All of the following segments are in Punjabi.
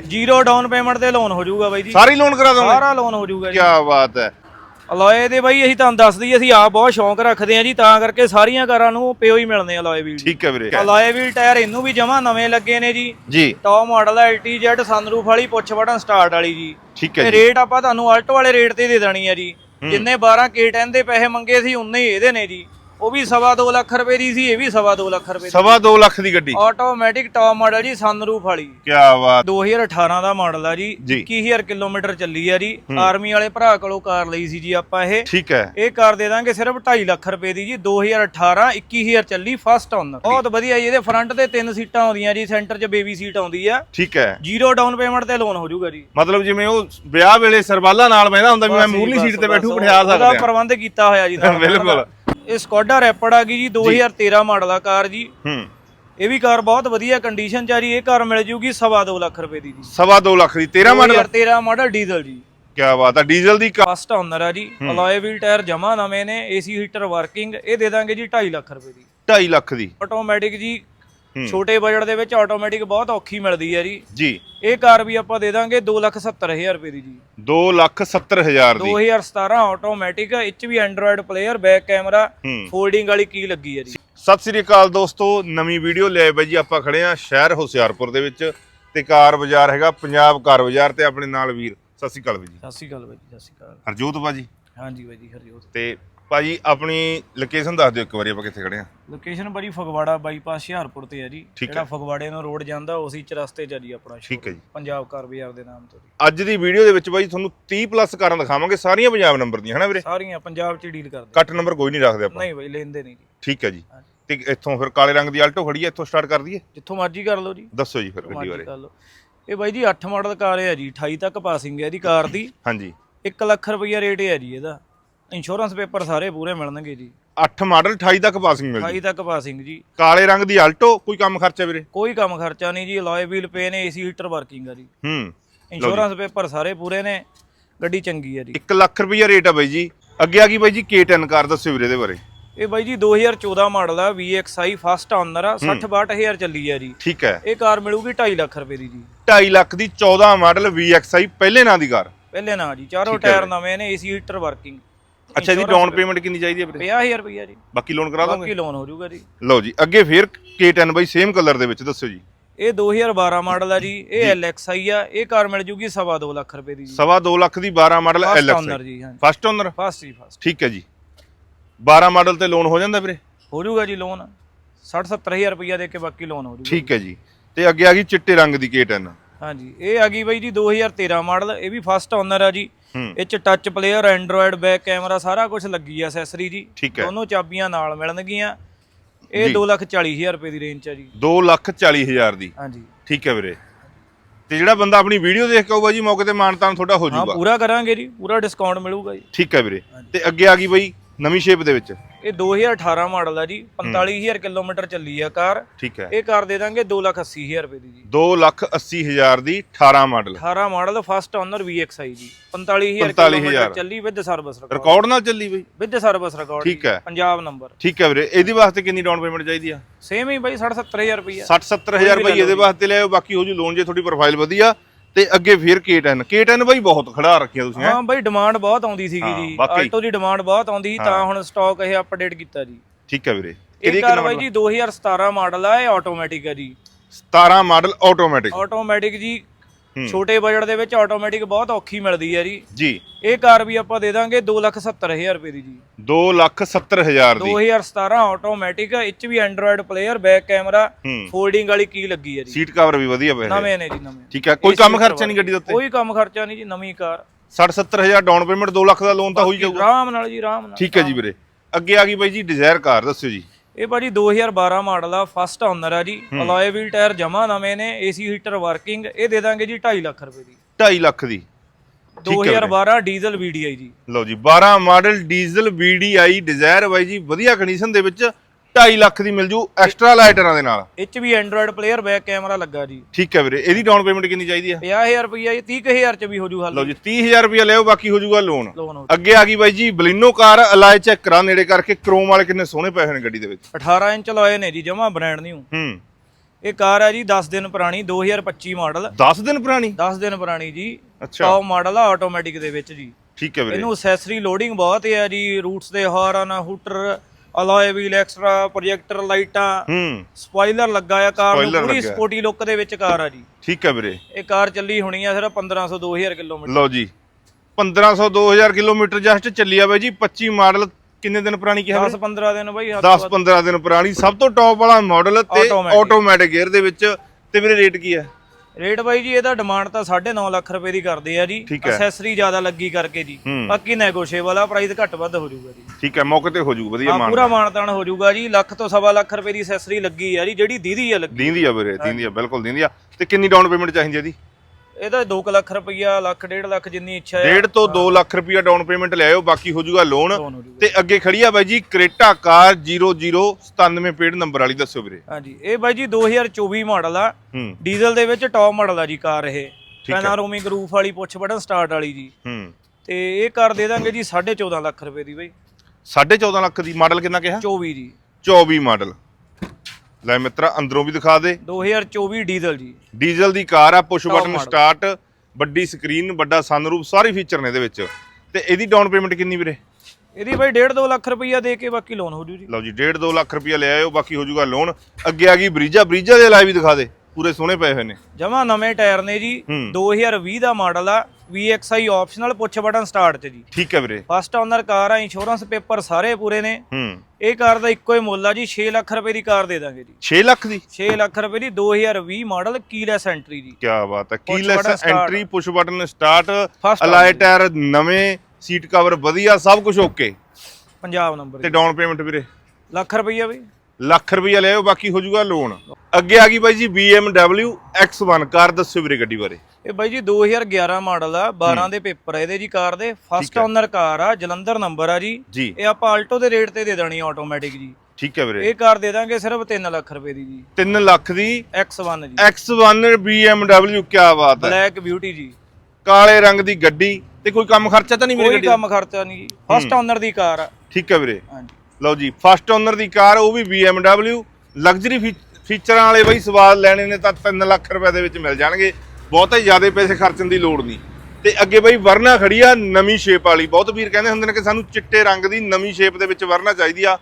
ਜ਼ੀਰੋ ਡਾਊਨ ਪੇਮੈਂਟ ਤੇ ਲੋਨ ਹੋ ਜਾਊਗਾ ਬਾਈ ਜੀ। ਸਾਰੀ ਲੋਨ ਕਰਾ ਦੋਗੇ? ਸਾਰਾ ਲੋਨ ਹੋ ਜਾਊਗਾ ਕੀ ਜੀ ਬਾਤ ਹੈ। ਅਲੋਏ ਦੇ ਬਾਈ ਅਸੀਂ ਤੁਹਾਨੂੰ ਦੱਸ ਦਈਏ ਅਸੀਂ ਆਪ ਬਹੁਤ ਸ਼ੌਂਕ ਰੱਖਦੇ ਆ ਜੀ ਤਾਂ ਕਰਕੇ ਸਾਰੀਆਂ ਕਾਰਾਂ ਨੂੰ ਪਿਓ ਹੀ ਮਿਲਦੇ ਆ ਅਲੋਏ ਵੀਲ ਠੀਕ ਹੈ ਵੀਰੇ। ਅਲੋਏ ਵੀਲ ਟਾਇਰ ਇਹਨੂੰ ਵੀ ਜਮਾ ਨਵੇਂ ਲੱਗੇ ਨੇ ਜੀ। ਜੀ। ਟੌਪ ਮਾਡਲ ਹੈ LTZ ਸਨਰੂਫ ਵਾਲੀ ਪੁੱਛ ਬਟਨ ਸਟਾਰਟ ਵਾਲੀ ਜੀ। ਠੀਕ ਤੇ ਹੈ ਜੀ। ਰੇਟ ਆਪਾਂ ਤੁਹਾਨੂੰ ਆਲਟੋ ਵਾਲੇ ਰੇਟ ਤੇ ਦੇ ਦੇਣੀ ਆ ਜੀ। ਜਿੰਨੇ 12 K10 ਦੇ ਪੈਸੇ ਮੰਗੇ ਸੀ ਉਨੇ ਹੀ ਇਹਦੇ ਨੇ ਜੀ। ਉਹ ਵੀ ਸਵਾ ਦੋ ਲੱਖ ਰੁਪਏ ਦੀ ਸੀ ਇਹ ਵੀ ਸਵਾ ਦੋ ਲੱਖ ਰੁਪਏ ਦੀ। ਸਵਾ 2 ਲੱਖ ਦੀ ਗੱਡੀ। ਆਟੋਮੈਟਿਕ ਟੌਪ ਮਾਡਲ ਜੀ ਸਨਰੂਫ ਵਾਲੀ। ਕੀ ਬਾਤ। 2018 ਦਾ ਮਾਡਲ ਆ ਜੀ ਜੀ। 21000 ਕਿਲੋਮੀਟਰ ਚੱਲੀ ਆ ਜੀ। ਆਰਮੀ ਵਾਲੇ ਭਰਾ ਕੋਲੋਂ ਕਾਰ ਲਈ ਸੀ ਜੀ ਆਪਾਂ ਇਹ। ਠੀਕ ਹੈ। ਇਹ ਕਾਰ ਦੇ ਦਾਂਗੇ ਸਿਰਫ 2.5 ਲੱਖ ਰੁਪਏ ਦੀ ਜੀ 2018 21000 ਚੱਲੀ ਫਸਟ ਓਨਰ ਬਹੁਤ ਵਧੀਆ ਜੀ ਇਹਦੇ ਫਰੰਟ ਤੇ ਤਿੰਨ ਸੀਟਾਂ ਆਉਂਦੀਆਂ ਜੀ ਸੈਂਟਰ 'ਚ ਬੇਬੀ ਸੀਟ ਆਉਂਦੀ ਆ। ਠੀਕ ਹੈ। ਜ਼ੀਰੋ ਡਾਊਨ ਪੇਮੈਂਟ ਤੇ ਲੋਨ ਹੋ ਜਾਊਗਾ ਜੀ। ਮਤਲਬ ਜਿਵੇਂ ਉਹ ਵਿਆਹ ਵੇਲੇ ਸਰਬਾਲਾ ਨਾਲ ਬਹਿੰਦਾ ਹੁੰਦਾ ਵੀ ਮੈਂ ਬਸ ਜੀ, ਮੂਰਲੀ ਬਸ, ਸੀਟ ਤੇ ਬਸ, ਬੈਠੂ ਉਹਦਾ ਬਿਠਾ ਸਕਦੇ। ਪ੍ਰਬੰਧ ਕੀਤਾ ਹੋਇਆ ਜੀ। ਬਿਲਕੁਲ। ਇਹ ਸਕੋਡਾ ਰੈਪਡ ਆ ਗਈ ਜੀ 2013 ਮਾਡਲ ਆ ਕਾਰ ਜੀ। ਹੂੰ। ਇਹ ਵੀ ਕਾਰ ਬਹੁਤ ਵਧੀਆ ਕੰਡੀਸ਼ਨ ਚ ਆ ਜੀ ਇਹ ਕਾਰ ਮਿਲ ਜੂਗੀ ਸਵਾ ਦੋ ਲੱਖ ਰੁਪਏ ਦੀ ਜੀ। ਸਵਾ 2 ਲੱਖ ਦੀ 13 ਮਾਡਲ 2013 ਮਾਡਲ ਡੀਜ਼ਲ ਜੀ। ਕੀ ਬਾਤ ਹੈ ਡੀਜ਼ਲ ਦੀ ਕਾ- ਫਸਟ ਓਨਰ ਆ ਜੀ ਅਲੋਏ ਵੀਲ ਟਾਇਰ ਜਮਾ ਨਵੇਂ ਨੇ ਏਸੀ ਹੀਟਰ ਵਰਕਿੰਗ ਇਹ ਦੇ ਦਾਂਗੇ ਜੀ 2.5 ਲੱਖ ਰੁਪਏ ਦੀ। 2.5 ਲੱਖ ਦੀ। ਆਟੋਮੈਟਿਕ ਜੀ। ਛੋਟੇ ਬਜਟ ਦੇ ਵਿੱਚ ਆਟੋਮੈਟਿਕ ਬਹੁਤ ਔਖੀ ਮਿਲਦੀ ਹੈ ਜੀ। ਜੀ। ਇਹ ਕਾਰ ਵੀ ਆਪਾਂ ਦੇ ਦਾਂਗੇ 270000 ਰੁਪਏ ਦੀ ਜੀ। 2 ਲੱਖ 70 ਹਜ਼ਾਰ ਦੀ। 2017 ਆਟੋਮੈਟਿਕ ਇਹ 'ਚ ਵੀ android player back camera folding ਵਾਲੀ ਕੀ ਲੱਗੀ ਹੈ ਜੀ। ਸਤਿ ਸ੍ਰੀ ਅਕਾਲ ਦੋਸਤੋ ਨਵੀਂ ਵੀਡੀਓ ਲਿਆਏ ਬਾਈ ਜੀ ਆਪਾਂ ਖੜੇ ਆ ਸ਼ਹਿਰ ਹੁਸ਼ਿਆਰਪੁਰ ਦੇ ਵਿੱਚ ਤੇ ਕਾਰ ਬਾਜ਼ਾਰ ਹੈਗਾ ਪੰਜਾਬ ਕਾਰ ਬਾਜ਼ਾਰ ਤੇ ਆਪਣੇ ਨਾਲ ਵੀਰ। ਸਤਿ ਸ੍ਰੀ ਅਕਾਲ ਬਾਈ ਜੀ। ਸਤਿ ਸ਼੍ਰੀ ਅਕਾਲ ਬਾਈ ਜੀ ਸਤਿ ਸ਼੍ਰੀ ਅਕਾਲ। ਹਰਜੋਤ ਬਾਜੀ। ਹਾਂਜੀ ਬਾਈ ਜੀ ਹਰਜੋਤ। ਤੇ ਭਾਜੀ ਆਪਣੀ ਲੋਕੇਸ਼ਨ ਦੱਸ ਦਿਓ ਇੱਕ ਵਾਰੀ ਆਪਾਂ ਕਿੱਥੇ ਖੜੇ ਆ ਲੋਕੇਸ਼ਨ ਬੜੀ ਫਗਵਾੜਾ ਬਾਈਪਾਸ ਹੁਸ਼ਿਆਰਪੁਰ ਤੇ ਹੈ ਜੀ। ਠੀਕ ਹੈ। ਜਿਹੜਾ ਫਗਵਾੜੇ ਨੂੰ ਰੋਡ ਜਾਂਦਾ ਉਸੇ ਚ ਰਸਤੇ ਚ ਆ ਜੀ ਆਪਣਾ ਠੀਕ ਹੈ ਜੀ। ਪੰਜਾਬ ਕਾਰ ਬਾਜ਼ਾਰ ਦੇ ਨਾਮ ਤੋਂ ਜੀ। ਅੱਜ ਦੀ ਵੀਡੀਓ ਦੇ ਵਿੱਚ ਬਾਈ ਤੁਹਾਨੂੰ 30 ਪਲੱਸ ਕਾਰਾਂ ਦਿਖਾਵਾਂਗੇ ਸਾਰੀਆਂ ਪੰਜਾਬ ਨੰਬਰ ਦੀਆਂ ਹਨਾ ਵੀਰੇ? ਸਾਰੀਆਂ ਪੰਜਾਬ ਚ ਡੀਲ ਕਰਦੇ। ਕੱਟ ਨੰਬਰ ਕੋਈ ਨਹੀਂ ਰੱਖਦੇ ਆਪਾਂ। ਨਹੀਂ ਬਾਈ ਲੈਂਦੇ ਨਹੀਂ ਜੀ। ਠੀਕ ਹੈ ਜੀ। ਹਾਂਜੀ। ਤੇ ਇੱਥੋਂ ਫਿਰ ਕਾਲੇ ਰੰਗ ਦੀ ਆਲਟੋ ਖੜੀ ਹੈ ਇੱਥੋਂ ਸਟਾਰਟ ਕਰ ਦਈਏ? ਜਿੱਥੋਂ ਮਰਜ਼ੀ ਕਰ ਲਓ ਜੀ। ਦੱਸੋ ਜੀ ਫਿਰ ਗੱਡੀ ਮਰਜ਼ੀ ਬਾਰੇ। ਕਰ ਲਓ। ਇਹ ਬਾਈ ਜੀ 8 ਮਾਡਲ ਕਾਰ ਹੈ ਜੀ 28 ਤੱਕ ਪਾਸਿੰਗ ਹੈ ਇਹਦੀ ਕਾਰ ਦੀ। ਹਾਂਜੀ। 1 ਲੱਖ ਰੁਪਈਆ ਰੇਟ ਹੈ ਜੀ ਇਹਦਾ। ਇੰਸ਼ੋਰੈਂਸ ਪੇਪਰ ਸਾਰੇ ਪੂਰੇ ਮਿਲਣਗੇ ਜੀ। 8 ਮਾਡਲ 28 ਤੱਕ ਪਾਸਿੰਗ ਮਿਲ 28 ਜੀ ਤੱਕ ਪਾਸਿੰਗ ਜੀ। ਕਾਲੇ ਰੰਗ ਦੀ ਆਲਟੋ ਕੋਈ ਕੰਮ ਖਰਚਾ ਵੀਰੇ? ਕੋਈ ਕੰਮ ਖਰਚਾ ਨਹੀਂ ਜੀ ਅਲੋਏ ਵੀਲ ਪੇ ਨੇ ਏਸੀ ਹੀਟਰ ਵਰਕਿੰਗ ਆ ਜੀ। ਹੂੰ ਇੰਸ਼ੋਰੈਂਸ ਪੇਪਰ ਸਾਰੇ ਪੂਰੇ ਨੇ ਗੱਡੀ ਚੰਗੀ ਹੈ ਜੀ। 1 ਲੱਖ ਰੁਪਈਆ ਰੇਟ ਆ ਬਾਈ ਜੀ। ਅੱਗੇ ਆ ਗਈ ਬਾਈ ਜੀ K10 ਕਾਰ ਦੱਸਿਓ ਵੀਰੇ ਇਹਦੇ ਬਾਰੇ। ਇਹ ਬਾਈ ਜੀ 2014 ਮਾਡਲ ਆ VXI ਫਸਟ ਓਨਰ ਆ 60 62000 ਚੱਲੀ ਆ ਜੀ। ਠੀਕ ਹੈ। ਇਹ ਕਾਰ ਮਿਲੂਗੀ 2.5 ਲੱਖ ਰੁਪਏ ਦੀ ਜੀ। 2.5 ਲੱਖ ਦੀ 14 ਮਾਡਲ VXI ਪਹਿਲੇ ਨਾਂ ਦੀ ਕਾਰ। ਪਹਿਲੇ ਨਾ ਜੀ ਚਾਰੋਂ ਟਾਇਰ। ਨਵੇਂ ਨੇ ਏਸੀ ਹੀਟਰ ਵਰਕਿੰਗ ਅੱਛਾ ਜੀ ਡਾਊਨ ਪੇਮੈਂਟ ਕਿੰਨੀ ਚਾਹੀਦੀ ਹੈ ਵੀਰੇ? 50000 ਰੁਪਈਆ ਜੀ। ਬਾਕੀ ਲੋਨ ਕਰਾ ਦੋਗੇ? ਬਾਕੀ ਲੋਨ ਹੋ ਜਾਊਗਾ ਜੀ। ਲਓ ਜੀ ਅੱਗੇ ਫੇਰ K10 ਬਾਈ ਸੇਮ ਕਲਰ ਦੇ ਵਿੱਚ ਦੱਸਿਓ ਜੀ। ਇਹ 2012 ਮਾਡਲ ਆ ਜੀ ਇਹ LXI ਆ ਇਹ ਕਾਰ ਮਿਲ ਜੂਗੀ ਸਵਾ ਦੋ ਲੱਖ ਰੁਪਏ ਦੀ ਜੀ। ਸਵਾ 2 ਲੱਖ ਦੀ 12 ਮਾਡਲ ਫਸਟ ਓਨਰ ਜੀ ਹਾਂਜੀ। ਫਸਟ ਓਨਰ ਫਸਟ ਜੀ ਫਸਟ ਠੀਕ ਹੈ ਜੀ। 12 ਮਾਡਲ ਤੇ ਲੋਨ ਹੋ ਜਾਂਦਾ ਵੀਰੇ? ਹੋ ਜਾਊਗਾ ਜੀ ਲੋਨ 60 70000 ਰੁਪਈਆ ਦੇ ਕੇ ਬਾਕੀ ਲੋਨ ਹੋ ਜਾਊਗਾ ਠੀਕ ਹੈ ਜੀ। ਤੇ ਅੱਗੇ ਆ ਗਈ ਚਿੱਟੇ ਰੰਗ ਦੀ K10 ਹਾਂਜੀ ਇਹ ਆ ਗਈ ਬਾਈ ਜੀ 2013 ਮਾਡਲ ਇਹ ਵੀ ਫਸਟ ਓਨਰ ਆ ਜੀ। ਹੂੰ ਇਹ ਚ touch player android back camera ਸਾਰਾ ਕੁਝ ਲੱਗੀ ਆ ਐਕਸੈਸਰੀ ਜੀ। ਹੈ। ਦੋਨੋਂ ਚਾਬੀਆਂ ਨਾਲ ਮਿਲਣਗੀਆਂ। ਇਹ 240000 ਰੁਪਏ ਦੀ ਰੇਂਜ ਚ ਆ ਜੀ। 2 ਲੱਖ 40 ਹਜ਼ਾਰ ਦੀ। ਹਾਂਜੀ। ਠੀਕ ਹੈ ਵੀਰੇ। ਤੇ ਜਿਹੜਾ ਬੰਦਾ ਆਪਣੀ ਵੀਡੀਓ ਦੇਖ ਕੇ ਆਊਗਾ ਜੀ ਮੌਕੇ ਤੇ ਮਾਨਤਾਨ ਤੁਹਾਡਾ ਹੋ ਹਾਂ ਜਾਊਗਾ। ਪੂਰਾ ਕਰਾਂਗੇ ਜੀ ਪੂਰਾ ਡਿਸਕਾਊਂਟ ਮਿਲੂਗਾ ਜੀ। ਠੀਕ ਹੈ ਵੀਰੇ। ਤੇ ਅੱਗੇ ਆ ਗਈ ਬਾਈ। ਨਵੀਂ ਸ਼ੇਪ ਦੇ ਵਿੱਚ? ਇਹ 2018 ਮਾਡਲ ਆ ਜੀ 45000 ਕਿਲੋਮੀਟਰ ਚੱਲੀ ਆ ਕਾਰ। ਠੀਕ ਹੈ। ਇਹ ਕਾਰ ਦੇ ਦਾਂਗੇ 280000 ਰੁਪਏ ਦੀ ਜੀ। 2 ਲੱਖ 80 ਹਜ਼ਾਰ ਦੀ 18 model. 18 model first owner VXI ਜੀ। 45000 45,000 ਕਿਲੋਮੀਟਰ ਚੱਲੀ ਵਿਦ ਸਰਵਿਸ ਰਿਕਾਰਡ ਰਿਕਾਰਡ ਨਾਲ ਚੱਲੀ ਬਈ। ਵਿਦ ਸਰਵਿਸ ਰਿਕਾਰਡ ਠੀਕ ਹੈ। ਪੰਜਾਬ ਨੰਬਰ ਠੀਕ ਹੈ ਵੀਰੇ। ਇਹਦੀ ਵਾਸਤੇ ਕਿੰਨੀ ਡਾਊਨ ਪੇਮੈਂਟ ਚਾਹੀਦੀ ਆ? ਸੇਮ ਹੀ ਬਾਈ 60 70000 ਰੁਪਏ 60 70000 ਬਾਈ ਇਹਦੇ ਵਾਸਤੇ ਲਿਆਓ ਬਾਕੀ ਹੋ ਜੂ ਲੋਨ ਜੇ ਤੁਹਾਡੀ ਪ੍ਰੋਫਾਈਲ ਵਧੀਆ ਤੇ ਅੱਗੇ ਫਿਰ K10 K10 ਬਾਈ ਬਹੁਤ ਖੜਾ ਰੱਖਿਆ ਤੁਸੀਂ ਹੈਂ? ਹਾਂ ਬਾਈ ਡਿਮਾਂਡ ਬਹੁਤ ਆਉਂਦੀ ਸੀਗੀ ਹਾਂ, ਜੀ ਵਾਕਈ। ਆਲਟੋ ਦੀ ਡਿਮਾਂਡ ਬਹੁਤ ਆਉਂਦੀ ਸੀ ਤਾਂ ਹੁਣ ਸਟਾਕ ਇਹ ਅਪਡੇਟ ਕੀਤਾ ਜੀ ਠੀਕ ਹੈ ਵੀਰੇ ਇਹ ਕਾਰ ਬਾਈ ਜੀ 2017 ਮਾਡਲ ਆ ਇਹ ਆਟੋਮੈਟਿਕ ਹੈ ਜੀ 17 ਮਾਡਲ ਆਟੋਮੈਟਿਕ ਆਟੋਮੈਟਿਕ ਜੀ। ਛੋਟੇ ਬਜਟ ਦੇ ਵਿੱਚ ਆਟੋਮੈਟਿਕ ਬਹੁਤ ਔਖੀ ਮਿਲਦੀ ਹੈ ਜੀ। ਜੀ। ਇਹ ਕਾਰ ਵੀ ਆਪਾਂ ਦੇ ਦਾਂਗੇ 270000 ਰੁਪਏ ਦੀ ਜੀ। 2 ਲੱਖ 70 ਹਜ਼ਾਰ ਦੀ। 2017 ਆਟੋਮੈਟਿਕ ਇਹ 'ਚ ਵੀ android player back camera folding ਵਾਲੀ ਕੀ ਲੱਗੀ ਹੈ ਜੀ। ਸੀਟ ਕਵਰ ਵੀ ਵਧੀਆ ਪਏ ਨਵੇਂ ਨੇ ਜੀ ਨਵੇਂ। ਠੀਕ ਹੈ ਕੋਈ ਕੰਮ ਖਰਚਾ ਨਹੀਂ ਗੱਡੀ ਦੇ ਉੱਤੇ? ਕੋਈ ਕੰਮ ਖਰਚਾ ਨਹੀਂ ਜੀ ਨਵੀਂ ਕਾਰ। 60 70 ਹਜ਼ਾਰ ਡਾਊਨ ਪੇਮੈਂਟ 2 ਲੱਖ ਦਾ ਲੋਨ ਤਾਂ ਹੋ ਹੀ ਜਾਊਗਾ। ਆਰਾਮ ਨਾਲ ਜੀ ਆਰਾਮ ਨਾਲ। ਠੀਕ ਹੈ ਜੀ ਵੀਰੇ। ਅੱਗੇ ਆ ਗਈ ਬਾਈ ਜੀ ਡਿਜ਼ਾਇਰ ਕਾਰ ਦੱਸਿਓ ਜੀ। ਇਹ ਭਾਜੀ 2012 ਮਾਡਲ ਆ ਫਸਟ ਓਨਰ ਆ ਜੀ। ਅਲੋਏ ਵੀਲ ਟਾਇਰ ਜਮਾ ਨਵੇਂ ਨੇ ਏਸੀ ਹੀਟਰ ਵਰਕਿੰਗ ਇਹ ਦੇ ਦਾਂਗੇ ਜੀ 2.5 ਲੱਖ ਰੁਪਏ ਦੀ। 2.5 ਲੱਖ ਦੀ। 2012 ਡੀਜ਼ਲ VDI ਜੀ। ਲਓ ਜੀ 12 ਮਾਡਲ ਡੀਜ਼ਲ VDI ਡਿਜ਼ਾਇਰ ਬਾਈ ਜੀ ਵਧੀਆ ਕੰਡੀਸ਼ਨ ਦੇ ਵਿੱਚ 2.5 ਲੱਖ ਦੀ ਮਿਲ ਜੂ ਐਕਸਟਰਾ ਲਾਈਟਰਾਂ ਦੇ ਨਾਲ। ਇਹ 'ਚ ਵੀ ਐਂਡਰੋਇਡ ਪਲੇਅਰ ਬੈਕ ਕੈਮਰਾ ਲੱਗਾ ਜੀ। ਠੀਕ ਹੈ ਵੀਰੇ ਇਹਦੀ ਡਾਊਨ ਪੇਮੈਂਟ ਕਿੰਨੀ ਚਾਹੀਦੀ ਆ? 50000 ਰੁਪਈਆ ਜੀ 30000 ਚ ਵੀ ਹੋ ਜੂ ਹੱਲ। ਲਓ ਜੀ 30000 ਰੁਪਏ ਲਿਓ ਬਾਕੀ ਹੋ ਜਾਊਗਾ ਲੋਨ ਲੋਨ ਹੋ ਅੱਗੇ ਆ ਗਈ ਬਾਈ ਜੀ ਬਲਿਨੋ ਕਾਰ ਅਲਾਈ ਚੈੱਕ ਕਰਾ ਨੇੜੇ ਕਰਕੇ ਕ੍ਰੋਮ ਵਾਲੇ ਕਿੰਨੇ ਸੋਹਣੇ ਪਏ ਹੋਏ ਨੇ ਗੱਡੀ ਦੇ ਵਿੱਚ। 18 ਇੰਚ ਲੋਏ ਨੇ ਜੀ ਜਮਾ ਬ੍ਰਾਂਡ ਨਿਊ ਹੂੰ। ਇਹ ਕਾਰ ਹੈ ਜੀ 10 ਦਿਨ ਪੁਰਾਣੀ 2025 ਮਾਡਲ 10 ਦਿਨ ਪੁਰਾਣੀ? 10 ਦਿਨ ਪੁਰਾਣੀ ਜੀ। ਅੱਛਾ। ਟੌਪ ਮਾਡਲ ਆ ਆਟੋਮੈਟਿਕ ਦੇ ਵਿੱਚ ਜੀ। ਠੀਕ ਹੈ ਵੀਰੇ। ਇਹਨੂੰ ਅਸੈਸਰੀ ਲੋਡਿੰਗ ਬਹੁਤ ਹੈ ਜੀ ਰੂਟਸ ਦੇ horn hooter alloy wheel extra projector ਲਾਈਟਾਂ। ਹੂੰ। ਸਪੋਇਲਰ ਲੱਗਾ ਆ ਕਾਰ ਨੂੰ Spoiler ਪੂਰੀ। ਸਪੋਰਟੀ ਲੁੱਕ ਦੇ ਵਿੱਚ ਕਾਰ ਆ ਜੀ। ਠੀਕ ਹੈ ਵੀਰੇ। ਇਹ ਕਾਰ ਚੱਲੀ ਹੋਣੀ ਆ ਸਿਰਫ 1500 2000 ਕਿਲੋਮੀਟਰ। ਲਓ ਜੀ 1500 2000 ਕਿਲੋਮੀਟਰ ਜਸਟ ਚੱਲੀ ਆ ਬਾਈ ਜੀ 25 ਮਾਡਲ ਕਿੰਨੇ ਦਿਨ ਪੁਰਾਣੀ ਕਿਹਾ 10 15 ਦਿਨ ਬਾਈ ਹੱਦ 10 15 ਦਿਨ ਪੁਰਾਣੀ ਸਭ ਤੋਂ ਟੌਪ ਵਾਲਾ ਮਾਡਲ ਤੇ Automatic। ਆਟੋਮੈਟਿਕ ਗੇਅਰ ਦੇ ਵਿੱਚ। ਤੇ ਵੀਰੇ ਰੇਟ ਕੀ ਹੈ ਰੇਟ ਬਾਈ ਜੀ ਇਹਦਾ ਡਿਮਾਂਡ ਤਾਂ 9.5 ਲੱਖ ਰੁਪਏ ਦੀ ਕਰਦੇ ਆ ਜੀ। ਅਸੈਸਰੀ ਜ਼ਿਆਦਾ ਲੱਗੀ ਕਰਕੇ ਜੀ। ਬਾਕੀ ਨੈਗੋਸ਼ੀਏਬਲ ਆ ਪ੍ਰਾਈਸ ਘੱਟ ਵੱਧ ਹੋ ਜਾਊਗਾ ਜੀ। ਠੀਕ ਹੈ ਮੌਕੇ ਤੇ ਹੋ ਜੂ ਵਧੀਆ ਮਾਨ ਪੂਰਾ ਮਾਨਤਾਨ ਹੋ ਜਾਊਗਾ ਜੀ। ਲੱਖ ਤੋਂ ਸਵਾ ਲੱਖ ਰੁਪਏ ਦੀ ਅਸੈਸਰੀ ਲੱਗੀ ਆ ਜੀ ਜਿਹੜੀ ਦੀਦੀ ਆ ਲੱਗੀ। ਦੀਂਦੀ ਆ ਵੀਰੇ ਦੀਂਦੀ ਆ ਬਿਲਕੁਲ ਦੀਂਦੀ ਆ। ਤੇ ਕਿੰਨੀ ਡਾਊਨ ਪੇਮੈਂਟ ਚਾਹੀਦੀ ਹੈ ਜੀ? ਇਹਦਾ 2 ਲੱਖ ਰੁਪਈਆ ਲੱਖ ਡੇਢ ਲੱਖ ਜਿੰਨੀ ਇੱਛਾ ਹੈ ਡੇਢ ਤੋਂ 2 ਲੱਖ ਰੁਪਇਆ ਡਾਊਨ ਪੇਮੈਂਟ ਲੈ ਆਇਓ ਬਾਕੀ ਹੋ ਜੂਗਾ ਲੋਨ ਹੋ ਜਾਊਗਾ। ਤੇ ਅੱਗੇ ਖੜੀ ਆ ਬਾਈ ਜੀ ਕਰੇਟਾ ਕਾਰ 0097 ਪੇਡ ਨੰਬਰ ਵਾਲੀ ਦੱਸਿਓ ਵੀਰੇ। ਹਾਂਜੀ ਇਹ ਬਾਈ ਜੀ 2024 ਮਾਡਲ ਆ। ਹੂੰ। ਡੀਜ਼ਲ ਦੇ ਵਿੱਚ ਟੌਪ ਮਾਡਲ ਆ ਜੀ ਕਾਰ ਇਹ। ਹੈ। ਪੈਨਾਰੋਮਿਕ ਰੂਫ ਵਾਲੀ ਪੁੱਛ ਬਟਨ ਸਟਾਰਟ ਵਾਲੀ ਜੀ। ਹੂੰ। ਤੇ ਇਹ ਕਾਰ ਦੇ ਦਾਂਗੇ ਜੀ 14.5 ਲੱਖ ਰੁਪਏ ਦੀ ਬਾਈ। 14.5 ਲੱਖ ਦੀ ਮਾਡਲ ਕਿੰਨਾ ਕਿਹਾ? 24 ਜੀ। 24 ਮਾਡਲ ਲੈ ਮਿੱਤਰਾ ਅੰਦਰੋਂ ਵੀ ਦਿਖਾ ਦੇ। 2024 ਡੀਜ਼ਲ ਜੀ। ਡੀਜ਼ਲ ਦੀ ਕਾਰ ਆ ਪੁਸ਼ ਬਟਨ। ਸਟਾਰਟ ਵੱਡੀ ਸਕਰੀਨ ਵੱਡਾ ਸਨਰੂਫ ਸਾਰੇ ਫੀਚਰ ਨੇ ਇਹਦੇ ਵਿੱਚ। ਤੇ ਇਹਦੀ ਡਾਊਨ ਪੇਮੈਂਟ ਕਿੰਨੀ ਵੀਰੇ? ਇਹਦੀ ਬਾਈ 1.5 2 ਲੱਖ ਰੁਪਈਆ ਦੇ ਕੇ ਬਾਕੀ ਲੋਨ ਹੋ ਜੂ ਜੀ। ਲਓ ਜੀ 1.5 2 ਲੱਖ ਰੁਪਇਆ ਲੈ ਆਇਓ ਬਾਕੀ ਹੋ ਜਾਊਗਾ ਲੋਨ ਅੱਗੇ ਆ ਗਈ ਬਰੀਜਾ ਬਰੀਜਾ ਦੇ ਲਾਈਵ ਵੀ ਦਿਖਾ ਦੇ। ਪੂਰੇ ਸੋਹਣੇ ਪਏ ਹੋਏ ਨੇ। ਜਮਾ ਨਵੇਂ ਟਾਇਰ ਨੇ ਜੀ। ਹੂੰ। 2020 ਦਾ ਮਾਡਲ ਆ। VXI optional push button start ਚ ਜੀ। ਠੀਕ ਹੈ ਵੀਰੇ। ਫਸਟ ਓਨਰ ਕਾਰ ਆ ਇੰਸ਼ੋਰੈਂਸ ਪੇਪਰ ਸਾਰੇ ਪੂਰੇ ਨੇ। ਹੂੰ। ਇਹ ਕਾਰ ਦਾ ਇੱਕੋ ਹੀ ਮੁੱਲ ਆ ਜੀ 6 ਲੱਖ ਰੁਪਏ ਦੀ ਕਾਰ ਦੇ ਦਾਂਗੇ ਜੀ। 6 ਲੱਖ ਦੀ? 6 ਲੱਖ ਰੁਪਏ ਦੀ 2020 ਮਾਡਲ ਕੀਲੈਸ ਐਂਟਰੀ ਜੀ। ਕੀ ਬਾਤ ਹੈ keyless. Entry push button start alloy tyre ਨਵੇਂ ਸੀਟ ਕਵਰ ਵਧੀਆ ਸਭ ਕੁਝ ਓਕੇ ਪੰਜਾਬ ਨੰਬਰ ਤੇ ਡਾਊਨ ਪੇਮੈਂਟ ਵੀਰੇ? ਲੱਖ ਰੁਪਈਆ ਬਈ ਲੱਖ ਰੁਪਇਆ ਲੈ ਆਇਓ ਬਾਕੀ ਹੋ ਜਾਊਗਾ ਲੋਨ ਅੱਗੇ ਆ ਗਈ ਬਾਈ ਜੀ BMW X1 ਕਾਰ ਦੱਸਿਓ ਵੀਰੇ ਗੱਡੀ ਬਾਰੇ। ਇਹ ਬਾਈ ਜੀ 2011 ਮਾਡਲ ਆ 12 ਦੇ ਪੇਪਰ ਆ ਇਹਦੇ ਜੀ ਕਾਰ ਦੇ। ਫਸਟ। ਓਨਰ ਕਾਰ ਆ ਜਲੰਧਰ ਨੰਬਰ ਆ ਜੀ। ਇਹ ਆਪਾਂ ਆਲਟੋ ਦੇ ਰੇਟ ਤੇ ਦੇ ਦੇਣੀ ਆਟੋਮੈਟਿਕ ਜੀ। ਠੀਕ ਹੈ ਵੀਰੇ। ਇਹ ਕਾਰ ਦੇ ਦਾਂਗੇ ਸਿਰਫ 3 ਲੱਖ ਰੁਪਏ ਦੀ ਜੀ। 3 ਲੱਖ ਦੀ X1 ਜੀ। X1 BMW ਕੀ ਬਾਤ ਹੈ। ਬਲੈਕ ਬਿਊਟੀ ਜੀ। ਕਾਲੇ ਰੰਗ ਦੀ ਗੱਡੀ ਤੇ ਕੋਈ ਕੰਮ ਖਰਚਾ ਤਾਂ ਨਹੀਂ ਕੋਈ ਗੱਡੀ ਦਾ? ਕੰਮ ਖਰਚਾ ਨਹੀਂ ਜੀ। ਫਸਟ ਓਨਰ ਦੀ ਕਾਰ ਆ। ਠੀਕ ਹੈ ਵੀਰੇ। ਹਾਂਜੀ। ਲਓ ਜੀ ਫਸਟ ਓਨਰ ਦੀ ਕਾਰ ਉਹ ਵੀ BMW ਲਗਜ਼ਰੀ ਫੀਚਰਾਂ ਵਾਲੇ ਬਈ ਸਵਾਦ ਲੈਣੇ ਨੇ ਤਾਂ 3 ਲੱਖ ਰੁਪਏ ਦੇ ਵਿੱਚ ਮਿਲ ਜਾਣਗੇ। ਬਹੁਤੇ ਜ਼ਿਆਦਾ ਪੈਸੇ ਖਰਚਣ ਦੀ ਲੋੜ ਨਹੀਂ। ਤੇ ਅੱਗੇ ਬਈ ਵਰਨਾ ਖੜੀ ਆ ਨਵੀਂ ਸ਼ੇਪ ਵਾਲੀ। ਬਹੁਤ ਵੀਰ ਕਹਿੰਦੇ ਹੁੰਦੇ ਨੇ ਕਿ ਸਾਨੂੰ ਚਿੱਟੇ ਰੰਗ ਦੀ ਨਵੀਂ ਸ਼ੇਪ ਦੇ ਵਿੱਚ ਵਰਨਾ ਚਾਹੀਦੀ ਆ।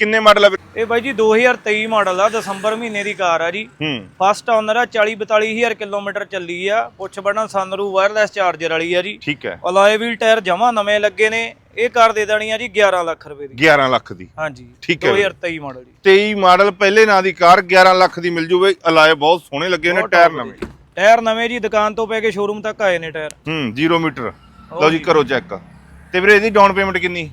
ਕਿੰਨੇ ਮਾਡਲ ਆ ਵੀਰੇ? ਇਹ ਬਾਈ ਜੀ 2023 ਮਾਡਲ ਆ ਦਸੰਬਰ ਮਹੀਨੇ ਦੀ ਕਾਰ ਆ ਜੀ। ਹੂੰ। ਫਸਟ ਓਨਰ ਆ 40 42000 ਕਿਲੋਮੀਟਰ ਚੱਲੀ ਆ ਪੁੱਛ ਬਟਨ ਸਨਰੂ ਵਾਇਰਲੈਸ ਚਾਰਜਰ ਵਾਲੀ ਆ ਜੀ। ਠੀਕ ਹੈ। ਅਲੋਏ ਵੀਲ ਟਾਇਰ ਜਮਾ ਨਵੇਂ ਲੱਗੇ ਨੇ ਇਹ ਕਾਰ ਦੇ ਦੇਣੀ ਆ ਜੀ 11 ਲੱਖ ਰੁਪਏ ਦੀ। 11 ਲੱਖ ਦੀ। ਹਾਂਜੀ ਠੀਕ ਹੈ ਵੀਰੇ। 2023 ਮਾਡਲ ਜੀ। 23 ਮਾਡਲ ਪਹਿਲੇ ਨਾਂ ਦੀ ਕਾਰ 11 ਲੱਖ ਦੀ ਮਿਲ ਜੂਵੇ ਅਲਾਏ ਬਹੁਤ ਸੋਹਣੇ ਲੱਗੇ ਨੇ ਬਹੁਤ ਟਾਇਰ ਨਵੇਂ। ਜੀ। ਟਾਇਰ ਨਵੇਂ ਜੀ ਦੁਕਾਨ ਤੋਂ ਪੈ ਕੇ ਸ਼ੋਰੂਮ ਤੱਕ ਆਏ ਨੇ ਟਾਇਰ। ਹੂੰ 0 ਮੀਟਰ। ਲਓ ਜੀ। ਕਰੋ ਚੈੱਕ। ਤੇ ਵੀਰੇ ਇਹਦੀ ਡਾਊਨ ਪੇਮੈਂਟ ਕਿੰਨੀ?